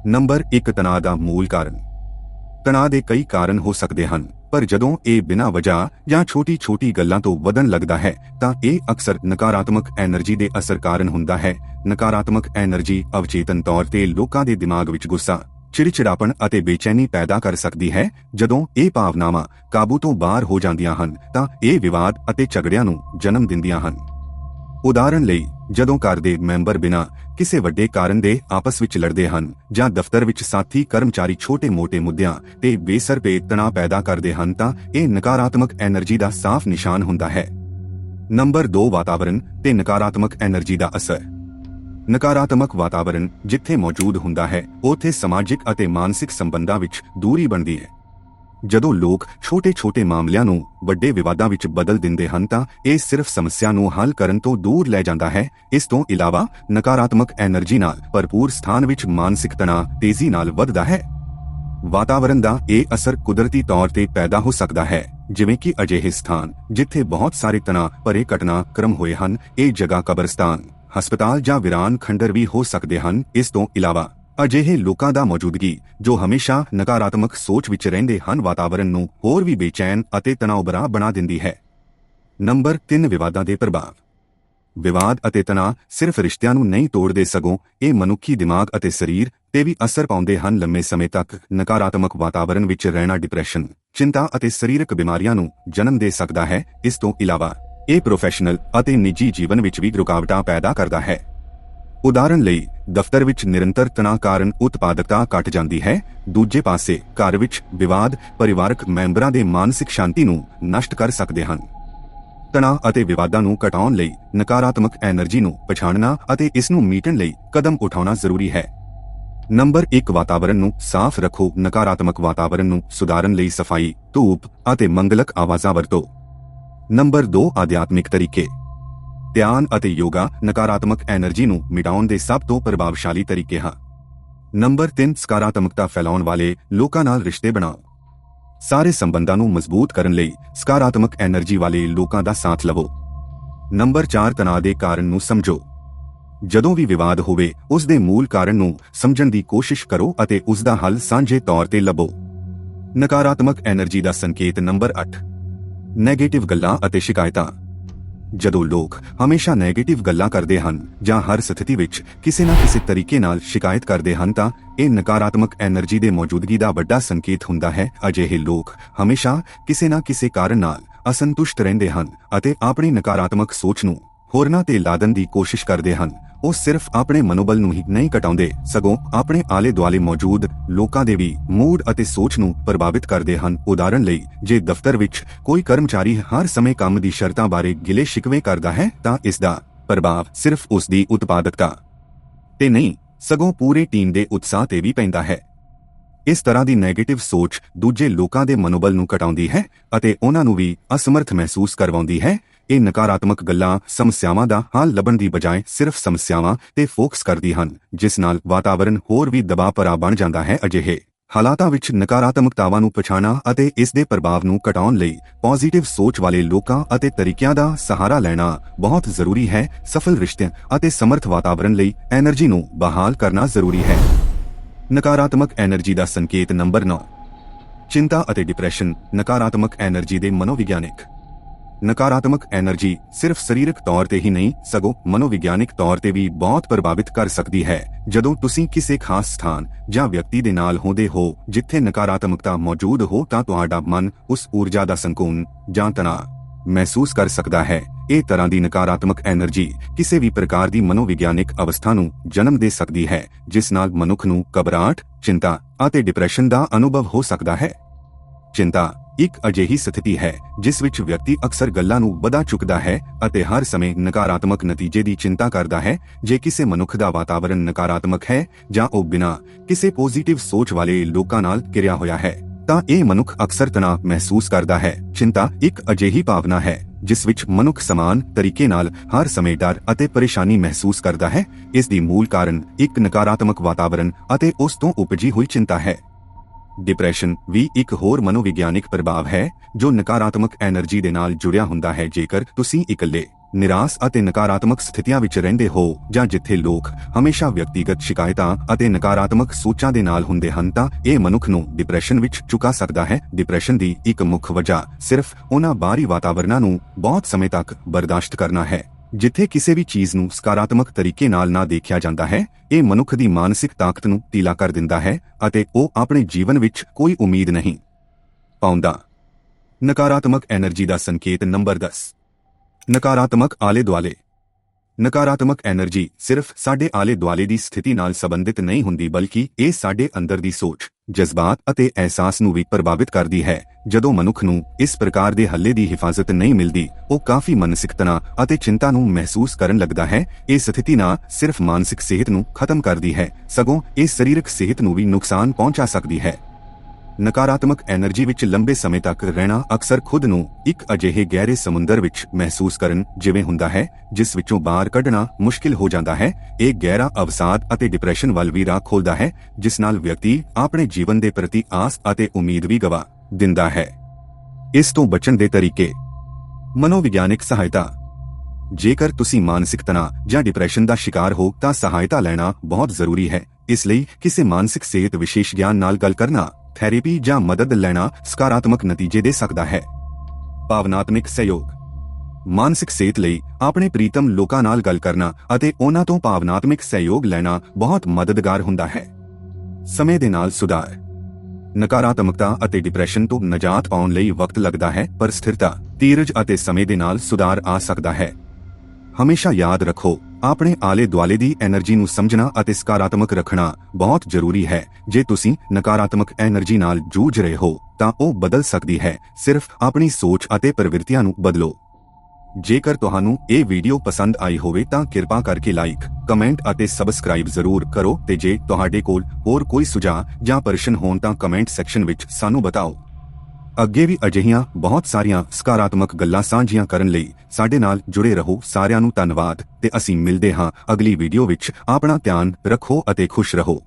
ਨੰਬਰ 1 ਤਣਾਅ ਦਾ ਮੂਲ ਕਾਰਨ। ਤਣਾਅ ਦੇ ਕਈ ਕਾਰਨ ਹੋ ਸਕਦੇ ਹਨ। ਪਰ ਜਦੋਂ ਇਹ ਬਿਨਾਂ ਵਜ੍ਹਾ ਜਾਂ ਛੋਟੀ-ਛੋਟੀ ਗੱਲਾਂ ਤੋਂ ਵਧਣ ਲੱਗਦਾ ਹੈ, ਤਾਂ ਇਹ ਅਕਸਰ ਨਕਾਰਾਤਮਕ એનર્ਜੀ ਦੇ ਅਸਰ ਕਾਰਨ ਹੁੰਦਾ ਹੈ। ਨਕਾਰਾਤਮਕ એનર્ਜੀ ਅਵਚੇਤਨ ਤੌਰ ਤੇ ਲੋਕਾਂ ਦੇ ਦਿਮਾਗ ਵਿੱਚ ਗੁੱਸਾ ਚਿੜਚਿੜਾਪਣ ਅਤੇ ਬੇਚੈਨੀ ਪੈਦਾ ਕਰ ਸਕਦੀ ਹੈ। ਜਦੋਂ ਇਹ ਭਾਵਨਾਵਾਂ ਕਾਬੂ ਤੋਂ ਬਾਹਰ ਹੋ ਜਾਂਦੀਆਂ ਹਨ, ਤਾਂ ਇਹ ਵਿਵਾਦ ਅਤੇ ਝਗੜਿਆਂ ਨੂੰ ਜਨਮ ਦਿੰਦੀਆਂ ਹਨ। ਉਦਾਹਰਣ ਲਈ, ਜਦੋਂ ਘਰ ਦੇ ਮੈਂਬਰ ਬਿਨਾ ਕਿਸੇ ਵੱਡੇ ਕਾਰਨ ਦੇ ਆਪਸ ਵਿੱਚ ਲੜਦੇ ਹਨ ਜਾਂ ਦਫ਼ਤਰ ਵਿੱਚ ਸਾਥੀ, ਕਰਮਚਾਰੀ, ਛੋਟੇ-ਮੋਟੇ ਮੁੱਦਿਆਂ ਤੇ ਬੇਸਰਪੇ ਤਣਾਅ ਪੈਦਾ ਕਰਦੇ ਹਨ ਤਾਂ ਇਹ ਨਕਾਰਾਤਮਕ ਐਨਰਜੀ ਦਾ ਸਾਫ਼ ਨਿਸ਼ਾਨ ਹੁੰਦਾ ਹੈ। ਨੰਬਰ 2 ਵਾਤਾਵਰਣ ਤੇ ਨਕਾਰਾਤਮਕ ਐਨਰਜੀ ਦਾ ਅਸਰ। ਨਕਾਰਾਤਮਕ ਵਾਤਾਵਰਣ ਜਿੱਥੇ ਮੌਜੂਦ ਹੁੰਦਾ ਹੈ, ਉੱਥੇ ਸਮਾਜਿਕ ਅਤੇ ਮਾਨਸਿਕ ਸੰਬੰਧਾਂ ਵਿੱਚ ਦੂਰੀ ਬਣਦੀ ਹੈ। ਜਦੋਂ ਲੋਕ ਛੋਟੇ-ਛੋਟੇ ਮਾਮਲਿਆਂ ਨੂੰ ਵੱਡੇ ਵਿਵਾਦਾਂ ਵਿੱਚ ਬਦਲ ਦਿੰਦੇ ਹਨ ਤਾਂ ਇਹ ਸਿਰਫ ਸਮੱਸਿਆ ਨੂੰ ਹੱਲ ਕਰਨ ਤੋਂ ਦੂਰ ਲੈ ਜਾਂਦਾ ਹੈ। ਇਸ ਤੋਂ ਇਲਾਵਾ ਨਕਾਰਾਤਮਕ ਐਨਰਜੀ ਨਾਲ ਭਰਪੂਰ ਸਥਾਨ ਵਿੱਚ ਮਾਨਸਿਕ ਤਣਾਅ ਤੇਜ਼ੀ ਨਾਲ ਵੱਧਦਾ ਹੈ। ਵਾਤਾਵਰਣ ਦਾ ਇਹ ਅਸਰ ਕੁਦਰਤੀ ਤੌਰ ਤੇ ਪੈਦਾ ਹੋ ਸਕਦਾ ਹੈ। ਜਿਵੇਂ ਕਿ ਅਜਿਹੇ ਸਥਾਨ ਜਿੱਥੇ ਬਹੁਤ ਸਾਰੇ ਤਣਾਅ ਭਰੇ ਘਟਨਾ ਕਰਮ ਹੋਏ ਹਨ, ਇਹ ਜਗ੍ਹਾ ਕਬਰਸਤਾਨ, ਹਸਪਤਾਲ ਜਾਂ ਵਿਰਾਨ ਖੰਡਰ ਵੀ ਹੋ ਸਕਦੇ ਹਨ। ਇਸ ਤੋਂ ਇਲਾਵਾ ਅਜਿਹੇ ਲੋਕਾਂ ਦਾ ਮੌਜੂਦਗੀ, ਜੋ ਹਮੇਸ਼ਾ ਨਕਾਰਾਤਮਕ ਸੋਚ ਵਿੱਚ ਰਹਿੰਦੇ ਹਨ, ਵਾਤਾਵਰਣ ਨੂੰ ਹੋਰ ਵੀ ਬੇਚੈਨ ਅਤੇ ਤਣਾਅਬਰਾ ਬਣਾ ਦਿੰਦੀ ਹੈ। ਨੰਬਰ 3 ਵਿਵਾਦਾਂ ਦੇ ਪ੍ਰਭਾਵ। ਵਿਵਾਦ ਅਤੇ ਤਣਾਅ ਸਿਰਫ ਰਿਸ਼ਤਿਆਂ ਨੂੰ ਨਹੀਂ ਤੋੜਦੇ ਸਗੋਂ ਇਹ ਮਨੁੱਖੀ ਦਿਮਾਗ ਅਤੇ ਸਰੀਰ ਤੇ ਵੀ ਅਸਰ ਪਾਉਂਦੇ ਹਨ। ਲੰਮੇ ਸਮੇਂ ਤੱਕ ਨਕਾਰਾਤਮਕ ਵਾਤਾਵਰਣ ਵਿੱਚ ਰਹਿਣਾ ਡਿਪਰੈਸ਼ਨ, ਚਿੰਤਾ ਅਤੇ ਸਰੀਰਕ ਬਿਮਾਰੀਆਂ ਨੂੰ ਜਨਮ ਦੇ ਸਕਦਾ ਹੈ। ਇਸ ਤੋਂ ਇਲਾਵਾ ਇਹ ਪ੍ਰੋਫੈਸ਼ਨਲ ਅਤੇ ਨਿੱਜੀ ਜੀਵਨ ਵਿੱਚ ਵੀ ਰੁਕਾਵਟਾਂ ਪੈਦਾ ਕਰਦਾ ਹੈ। ਉਦਾਹਰਣ ਲਈ, ਦਫ਼ਤਰ ਵਿੱਚ ਨਿਰੰਤਰ ਤਣਾਅ ਕਾਰਨ ਉਤਪਾਦਕਤਾ ਘਟ ਜਾਂਦੀ ਹੈ, ਦੂਜੇ ਪਾਸੇ, ਘਰ ਵਿੱਚ ਵਿਵਾਦ, ਪਰਿਵਾਰਕ ਮੈਂਬਰਾਂ ਦੇ ਮਾਨਸਿਕ ਸ਼ਾਂਤੀ ਨੂੰ ਨਸ਼ਟ ਕਰ ਸਕਦੇ ਹਨ। ਤਣਾਅ ਅਤੇ ਵਿਵਾਦਾਂ ਨੂੰ ਘਟਾਉਣ ਲਈ ਨਕਾਰਾਤਮਕ ਐਨਰਜੀ ਨੂੰ ਪਛਾਣਨਾ ਅਤੇ ਇਸ ਨੂੰ ਮੀਟਣ ਲਈ ਕਦਮ ਉਠਾਉਣਾ ਜ਼ਰੂਰੀ ਹੈ। ਨੰਬਰ 1 ਵਾਤਾਵਰਣ ਨੂੰ ਸਾਫ਼ ਰੱਖੋ, ਨਕਾਰਾਤਮਕ ਵਾਤਾਵਰਣ ਨੂੰ ਸੁਧਾਰਨ ਲਈ ਸਫ਼ਾਈ, ਧੂਪ ਅਤੇ ਮੰਗਲਕ ਆਵਾਜ਼ਾਂ ਵਰਤੋ। ਨੰਬਰ 2 ਆਧਿਆਤਮਿਕ ਤਰੀਕੇ। ਧਿਆਨ ਅਤੇ ਯੋਗਾ ਨਕਾਰਾਤਮਕ એનર્ਜੀ ਨੂੰ ਮਿਟਾਉਣ ਦੇ ਸਭ ਤੋਂ ਪ੍ਰਭਾਵਸ਼ਾਲੀ ਤਰੀਕੇ ਹਨ। ਨੰਬਰ 3 ਸਕਾਰਾਤਮਕਤਾ ਫੈਲਾਉਣ ਵਾਲੇ ਲੋਕਾਂ ਨਾਲ ਰਿਸ਼ਤੇ ਬਣਾਓ। ਸਾਰੇ ਸੰਬੰਧਾਂ ਨੂੰ ਮਜ਼ਬੂਤ ਕਰਨ ਲਈ ਸਕਾਰਾਤਮਕ એનર્ਜੀ ਵਾਲੇ ਲੋਕਾਂ ਦਾ ਸਾਥ ਲਵੋ। ਨੰਬਰ 4 ਤਣਾਅ ਦੇ ਕਾਰਨ ਨੂੰ ਸਮਝੋ। ਜਦੋਂ ਵੀ ਵਿਵਾਦ ਹੋਵੇ, ਉਸ ਦੇ ਮੂਲ ਕਾਰਨ ਨੂੰ ਸਮਝਣ ਦੀ ਕੋਸ਼ਿਸ਼ ਕਰੋ ਅਤੇ ਉਸ ਦਾ ਹੱਲ ਸਾਂਝੇ ਤੌਰ ਤੇ ਲੱਭੋ। ਨਕਾਰਾਤਮਕ એનર્ਜੀ ਦਾ ਸੰਕੇਤ ਨੰਬਰ 8 ਨੈਗੇਟਿਵ ਗੱਲਾਂ ਅਤੇ ਸ਼ਿਕਾਇਤਾਂ। ਜਦੋਂ ਲੋਕ ਹਮੇਸ਼ਾ ਨੈਗੇਟਿਵ ਗੱਲਾਂ ਕਰਦੇ ਹਨ ਜਾਂ ਹਰ ਸਥਿਤੀ ਵਿੱਚ ਕਿਸੇ ਨਾ ਕਿਸੇ ਤਰੀਕੇ ਨਾਲ ਸ਼ਿਕਾਇਤ ਕਰਦੇ ਹਨ ਤਾਂ ਇਹ ਨਕਾਰਾਤਮਕ એનર્ਜੀ ਦੇ ਮੌਜੂਦਗੀ ਦਾ ਵੱਡਾ ਸੰਕੇਤ ਹੁੰਦਾ ਹੈ। ਅਜਿਹੇ ਲੋਕ ਹਮੇਸ਼ਾ ਕਿਸੇ ਨਾ ਕਿਸੇ ਕਾਰਨ ਨਾਲ ਅਸੰਤੁਸ਼ਟ ਰਹਿੰਦੇ ਹਨ ਅਤੇ ਆਪਣੀ ਨਕਾਰਾਤਮਕ ਸੋਚ ਨੂੰ ਹੋਰਨਾਂ ਤੇ ਲਾਦਣ ਦੀ ਕੋਸ਼ਿਸ਼ ਕਰਦੇ ਹਨ। ਉਹ ਸਿਰਫ ਆਪਣੇ ਮਨੋਬਲ ਨੂੰ ਹੀ ਨਹੀਂ ਘਟਾਉਂਦੇ, ਸਗੋਂ ਆਪਣੇ ਆਲੇ-ਦੁਆਲੇ ਮੌਜੂਦ ਲੋਕਾਂ ਦੇ ਵੀ ਮੂਡ ਅਤੇ ਸੋਚ ਨੂੰ ਪ੍ਰਭਾਵਿਤ ਕਰਦੇ ਹਨ। ਉਦਾਹਰਣ ਲਈ, ਜੇ ਦਫ਼ਤਰ ਵਿੱਚ ਕੋਈ ਕਰਮਚਾਰੀ ਹਰ ਸਮੇਂ ਕੰਮ ਦੀ ਸ਼ਰਤਾਂ ਬਾਰੇ ਗਿਲੇ ਸ਼ਿਕਵੇ ਕਰਦਾ ਹੈ, ਤਾਂ ਇਸ ਦਾ ਪ੍ਰਭਾਵ ਸਿਰਫ ਉਸ ਦੀ ਉਤਪਾਦਕਤਾ ਤੇ ਨਹੀਂ, ਸਗੋਂ ਪੂਰੇ ਟੀਮ ਦੇ ਉਤਸ਼ਾਹ ਤੇ ਵੀ ਪੈਂਦਾ ਹੈ। ਇਸ ਤਰ੍ਹਾਂ ਦੀ 네ਗੇਟਿਵ ਸੋਚ ਦੂਜੇ ਲੋਕਾਂ ਦੇ ਮਨੋਬਲ ਨੂੰ ਘਟਾਉਂਦੀ ਹੈ ਅਤੇ ਉਹਨਾਂ ਨੂੰ ਵੀ ਅਸਮਰਥ ਮਹਿਸੂਸ ਕਰਵਾਉਂਦੀ ਹੈ। ਇਹ ਨਕਾਰਾਤਮਕ ਗੱਲਾਂ ਸਮੱਸਿਆਵਾਂ ਦਾ ਹੱਲ ਲੱਭਣ ਦੀ ਬਜਾਏ ਸਿਰਫ ਸਮੱਸਿਆਵਾਂ ਤੇ ਫੋਕਸ ਕਰਦੀ ਹਨ, ਜਿਸ ਨਾਲ ਵਾਤਾਵਰਣ ਹੋਰ ਵੀ ਦਬਾਅ ਭਰਾ ਬਣ ਜਾਂਦਾ ਹੈ ਅਜਿਹੇ ਹਾਲਾਤਾਂ ਵਿੱਚ ਨਕਾਰਾਤਮਕਤਾਵਾਂ ਨੂੰ ਪਛਾਣਾ ਅਤੇ ਇਸ ਦੇ ਪ੍ਰਭਾਵ ਨੂੰ ਘਟਾਉਣ ਲਈ ਪੋਜ਼ਿਟਿਵ ਸੋਚ ਵਾਲੇ ਲੋਕਾਂ ਅਤੇ ਤਰੀਕਿਆਂ ਦਾ ਸਹਾਰਾ ਲੈਣਾ ਬਹੁਤ ਜ਼ਰੂਰੀ ਹੈ, ਸਫਲ ਰਿਸ਼ਤਿਆਂ ਅਤੇ ਸਮਰਥ ਵਾਤਾਵਰਣ ਲਈ એનર્ਜੀ ਨੂੰ ਬਹਾਲ ਕਰਨਾ ਜ਼ਰੂਰੀ ਹੈ। ਨਕਾਰਾਤਮਕ એનર્ਜੀ ਦਾ ਸੰਕੇਤ ਨੰਬਰ 9 ਚਿੰਤਾ ਅਤੇ ਡਿਪਰੈਸ਼ਨ ਨਕਾਰਾਤਮਕ એનર્ਜੀ ਦੇ ਮਨੋਵਿਗਿਆਨਿਕ ਨਕਾਰਾਤਮਕ એનર્ਜੀ ਸਿਰਫ ਸਰੀਰਕ ਤੌਰ ਤੇ ਹੀ ਨਹੀਂ, ਸਗੋਂ ਮਨੋਵਿਗਿਆਨਿਕ ਤੌਰ ਤੇ ਵੀ ਬਹੁਤ ਪ੍ਰਭਾਵਿਤ ਕਰ ਸਕਦੀ ਹੈ। ਜਦੋਂ ਤੁਸੀਂ ਕਿਸੇ ਖਾਸ ਸਥਾਨ ਜਾਂ ਵਿਅਕਤੀ ਦੇ ਨਾਲ ਹੁੰਦੇ ਹੋ, ਜਿੱਥੇ ਨਕਾਰਾਤਮਕਤਾ ਮੌਜੂਦ ਹੋ, ਤਾਂ ਤੁਹਾਡਾ ਮਨ ਉਸ ਊਰਜਾ ਦਾ ਸੰਕੋਨ ਜਾਂ ਤਣਾਅ ਮਹਿਸੂਸ ਕਰ ਸਕਦਾ ਹੈ। ਇਹ ਤਰ੍ਹਾਂ ਦੀ ਨਕਾਰਾਤਮਕ એનર્ਜੀ ਕਿਸੇ ਵੀ ਪ੍ਰਕਾਰ ਦੀ ਮਨੋਵਿਗਿਆਨਿਕ ਅਵਸਥਾ ਨੂੰ ਜਨਮ ਦੇ ਸਕਦੀ ਹੈ, ਜਿਸ ਨਾਲ ਮਨੁੱਖ ਨੂੰ ਘਬਰਾਹਟ, ਚਿੰਤਾ ਅਤੇ ਡਿਪਰੈਸ਼ਨ ਦਾ ਅਨੁਭਵ ਹੋ ਸਕਦਾ ਹੈ। ਚਿੰਤਾ ਇੱਕ ਅਜਿਹੀ ਸਥਿਤੀ ਹੈ, ਜਿਸ ਵਿੱਚ ਵਿਅਕਤੀ ਅਕਸਰ ਗੱਲਾਂ ਨੂੰ ਵਧਾ ਚੁੱਕਦਾ ਹੈ ਅਤੇ ਹਰ ਸਮੇਂ ਨਕਾਰਾਤਮਕ ਨਤੀਜੇ ਦੀ ਚਿੰਤਾ ਕਰਦਾ ਹੈ, ਜੇ ਕਿਸੇ ਮਨੁੱਖ ਦਾ ਵਾਤਾਵਰਣ ਨਕਾਰਾਤਮਕ ਹੈ ਜਾਂ ਉਹ ਬਿਨਾਂ ਕਿਸੇ ਪੋਜ਼ਿਟਿਵ ਸੋਚ ਵਾਲੇ ਲੋਕਾਂ ਨਾਲ ਘਿਰਿਆ ਹੋਇਆ ਹੈ, ਤਾਂ ਇਹ ਮਨੁੱਖ ਅਕਸਰ ਤਣਾਅ ਮਹਿਸੂਸ ਕਰਦਾ ਹੈ। ਚਿੰਤਾ ਇੱਕ ਅਜਿਹੀ ਭਾਵਨਾ ਹੈ, ਜਿਸ ਵਿੱਚ ਮਨੁੱਖ ਸਮਾਨ ਤਰੀਕੇ ਨਾਲ ਹਰ ਸਮੇਂ ਡਰ ਅਤੇ ਪਰੇਸ਼ਾਨੀ ਮਹਿਸੂਸ ਕਰਦਾ ਹੈ, ਇਸ ਦੀ ਮੂਲ ਕਾਰਨ ਇੱਕ ਨਕਾਰਾਤਮਕ ਵਾਤਾਵਰਣ ਅਤੇ ਉਸ ਤੋਂ ਉਪਜੀ ਹੋਈ ਚਿੰਤਾ ਹੈ। ਡਿਪਰੈਸ਼ਨ ਵੀ ਇੱਕ ਹੋਰ ਮਨੋਵਿਗਿਆਨਿਕ ਪ੍ਰਭਾਵ ਹੈ, ਜੋ ਨਕਾਰਾਤਮਕ એનર્ਜੀ ਦੇ ਨਾਲ ਜੁੜਿਆ ਹੁੰਦਾ ਹੈ। ਜੇਕਰ ਤੁਸੀਂ ਇਕੱਲੇ, ਨਿਰਾਸ਼ ਅਤੇ ਨਕਾਰਾਤਮਕ ਸਥਿਤੀਆਂ ਵਿੱਚ ਰਹਿੰਦੇ ਹੋ, ਜਾਂ ਜਿੱਥੇ ਲੋਕ ਹਮੇਸ਼ਾ ਵਿਅਕਤੀਗਤ ਸ਼ਿਕਾਇਤਾਂ ਅਤੇ ਨਕਾਰਾਤਮਕ ਸੋਚਾਂ ਦੇ ਨਾਲ ਹੁੰਦੇ ਹਨ, ਤਾਂ ਇਹ ਮਨੁੱਖ ਨੂੰ ਡਿਪਰੈਸ਼ਨ ਵਿੱਚ ਚੁਕਾ ਸਕਦਾ ਹੈ। ਡਿਪਰੈਸ਼ਨ ਦੀ ਇੱਕ ਮੁੱਖ ਵਜ੍ਹਾ ਸਿਰਫ ਉਹਨਾਂ ਬਾਹਰੀ ਵਾਤਾਵਰਣਾਂ ਨੂੰ ਬਹੁਤ ਸਮੇਂ ਤੱਕ ਬਰਦਾਸ਼ਤ ਕਰਨਾ ਹੈ। ਜਿੱਥੇ ਕਿਸੇ ਵੀ ਚੀਜ਼ ਨੂੰ ਸਕਾਰਾਤਮਕ ਤਰੀਕੇ ਨਾਲ ਨਾ ਦੇਖਿਆ ਜਾਂਦਾ ਹੈ, ਇਹ ਮਨੁੱਖ ਦੀ ਮਾਨਸਿਕ ਤਾਕਤ ਨੂੰ ਢੀਲਾ ਕਰ ਦਿੰਦਾ ਹੈ ਅਤੇ ਉਹ ਆਪਣੇ ਜੀਵਨ ਵਿੱਚ ਕੋਈ ਉਮੀਦ ਨਹੀਂ। ਪਾਉਂਦਾ। ਨਕਾਰਾਤਮਕ એનર્ਜੀ ਦਾ ਸੰਕੇਤ ਨੰਬਰ 10 ਨਕਾਰਾਤਮਕ ਆਲੇ ਦੁਆਲੇ ਨਕਾਰਾਤਮਕ એનર્ਜੀ ਸਿਰਫ ਸਾਡੇ ਆਲੇ ਦੁਆਲੇ ਦੀ ਸਥਿਤੀ ਨਾਲ ਸੰਬੰਧਿਤ ਨਹੀਂ ਹੁੰਦੀ, ਬਲਕਿ ਇਹ ਸਾਡੇ ਅੰਦਰ ਦੀ ਸੋਚ। ਜਜ਼ਬਾਤ ਅਤੇ ਅਹਿਸਾਸ ਨੂੰ ਵੀ ਪ੍ਰਭਾਵਿਤ ਕਰਦੀ ਹੈ। ਜਦੋਂ ਮਨੁੱਖ ਨੂੰ ਇਸ ਪ੍ਰਕਾਰ ਦੇ ਹੱਲੇ ਦੀ ਹਿਫਾਜ਼ਤ ਨਹੀਂ ਮਿਲਦੀ, ਉਹ ਕਾਫੀ ਮਾਨਸਿਕ ਤਣਾਅ ਅਤੇ ਚਿੰਤਾ ਨੂੰ ਮਹਿਸੂਸ ਕਰਨ ਲੱਗਦਾ ਹੈ। ਇਹ ਸਥਿਤੀ ਨਾ ਸਿਰਫ ਮਾਨਸਿਕ ਸਿਹਤ ਨੂੰ ਖਤਮ ਕਰਦੀ ਹੈ, ਸਗੋਂ ਇਹ ਸਰੀਰਕ ਸਿਹਤ ਨੂੰ ਵੀ ਨੁਕਸਾਨ ਪਹੁੰਚਾ ਸਕਦੀ ਹੈ। ਨਕਾਰਾਤਮਕ એનર્ਜੀ ਵਿੱਚ ਲੰਬੇ ਸਮੇਂ ਤੱਕ ਰਹਿਣਾ ਅਕਸਰ ਖੁਦ ਨੂੰ ਇੱਕ ਅਜਿਹੇ ਗਹਿਰੇ ਸਮੁੰਦਰ ਵਿੱਚ ਮਹਿਸੂਸ ਕਰਨ ਜਿਵੇਂ ਹੁੰਦਾ ਹੈ, ਜਿਸ ਵਿੱਚੋਂ ਬਾਹਰ ਕੱਢਣਾ ਮੁਸ਼ਕਿਲ ਹੋ ਜਾਂਦਾ ਹੈ। ਇਹ ਗਹਿਰਾ ਅਵਸਾਦ ਅਤੇ ਡਿਪਰੈਸ਼ਨ ਵੱਲ ਵੀ ਰਾਹ ਖੋਲਦਾ ਹੈ, ਜਿਸ ਨਾਲ ਵਿਅਕਤੀ ਆਪਣੇ ਜੀਵਨ ਦੇ ਪ੍ਰਤੀ ਆਸ ਅਤੇ ਉਮੀਦ ਵੀ ਗਵਾ ਦਿੰਦਾ ਹੈ। ਇਸ ਤੋਂ ਬਚਣ ਦੇ ਤਰੀਕੇ। ਮਨੋਵਿਗਿਆਨਿਕ ਸਹਾਇਤਾ। ਜੇਕਰ ਤੁਸੀਂ ਮਾਨਸਿਕ ਤਣਾਅ ਜਾਂ ਡਿਪਰੈਸ਼ਨ ਦਾ ਸ਼ਿਕਾਰ ਹੋ, ਤਾਂ ਸਹਾਇਤਾ ਲੈਣਾ ਬਹੁਤ ਜ਼ਰੂਰੀ ਹੈ। ਇਸ ਲਈ ਕਿਸੇ ਮਾਨਸਿਕ ਸਿਹਤ ਵਿਸ਼ੇਸ਼ਗਿਆਨ ਨਾਲ ਗੱਲ ਕਰਨਾ ਥੈਰੇਪੀ ਜਾਂ ਮਦਦ ਲੈਣਾ ਸਕਾਰਾਤਮਕ ਨਤੀਜੇ ਦੇ ਸਕਦਾ ਹੈ। ਭਾਵਨਾਤਮਿਕ ਸਹਿਯੋਗ। ਮਾਨਸਿਕ ਸਿਹਤ ਲਈ ਆਪਣੇ ਪ੍ਰੀਤਮ ਲੋਕਾਂ ਨਾਲ ਗੱਲ ਕਰਨਾ ਅਤੇ ਉਹਨਾਂ ਤੋਂ ਭਾਵਨਾਤਮਿਕ ਸਹਿਯੋਗ ਲੈਣਾ ਬਹੁਤ ਮਦਦਗਾਰ ਹੁੰਦਾ ਹੈ। ਸਮੇਂ ਦੇ ਨਾਲ ਸੁਧਾਰ। ਨਕਾਰਾਤਮਕਤਾ ਅਤੇ ਡਿਪਰੈਸ਼ਨ ਤੋਂ ਨਜਾਤ ਪਾਉਣ ਲਈ ਵਕਤ ਲੱਗਦਾ ਹੈ, ਪਰ ਸਥਿਰਤਾ, ਧੀਰਜ ਅਤੇ ਸਮੇਂ ਦੇ ਨਾਲ ਸੁਧਾਰ ਆ ਸਕਦਾ ਹੈ। ਹਮੇਸ਼ਾ ਯਾਦ ਰੱਖੋ, ਆਪਣੇ ਆਲੇ ਦੁਆਲੇ ਦੀ એનર્ਜੀ ਨੂੰ ਸਮਝਣਾ ਅਤੇ ਸਕਾਰਾਤਮਕ ਰੱਖਣਾ ਬਹੁਤ ਜ਼ਰੂਰੀ ਹੈ। ਜੇ ਤੁਸੀਂ ਨਕਾਰਾਤਮਕ એનર્ਜੀ ਨਾਲ ਜੂਝ ਰਹੇ ਹੋ, ਤਾਂ ਉਹ ਬਦਲ ਸਕਦੀ ਹੈ। ਸਿਰਫ ਆਪਣੀ ਸੋਚ ਅਤੇ ਪ੍ਰਵਿਰਤੀਆਂ ਨੂੰ ਬਦਲੋ। ਜੇਕਰ ਤੁਹਾਨੂੰ ਇਹ ਵੀਡੀਓ ਪਸੰਦ ਆਈ ਹੋਵੇ ਤਾਂ ਕਿਰਪਾ ਕਰਕੇ ਲਾਈਕ, ਕਮੈਂਟ ਅਤੇ ਸਬਸਕ੍ਰਾਈਬ ਜ਼ਰੂਰ ਕਰੋ ਤੇ ਜੇ ਤੁਹਾਡੇ ਕੋਲ ਹੋਰ ਕੋਈ ਸੁਝਾਅ ਜਾਂ ਪ੍ਰਸ਼ਨ ਹੋਣ ਤਾਂ ਕਮੈਂਟ ਸੈਕਸ਼ਨ ਵਿੱਚ ਸਾਨੂੰ ਬਤਾਓ। ਅੱਗੇ ਵੀ ਅਜਿਹੀਆਂ ਬਹੁਤ ਸਾਰੀਆਂ ਸਕਾਰਾਤਮਕ ਗੱਲਾਂ ਸਾਂਝੀਆਂ ਕਰਨ ਲਈ ਸਾਡੇ ਨਾਲ ਜੁੜੇ ਰਹੋ। ਸਾਰਿਆਂ ਨੂੰ ਧੰਨਵਾਦ ਤੇ ਅਸੀਂ ਮਿਲਦੇ ਹਾਂ ਅਗਲੀ ਵੀਡੀਓ ਵਿੱਚ। ਆਪਣਾ ਧਿਆਨ ਰੱਖੋ ਅਤੇ ਖੁਸ਼ ਰਹੋ।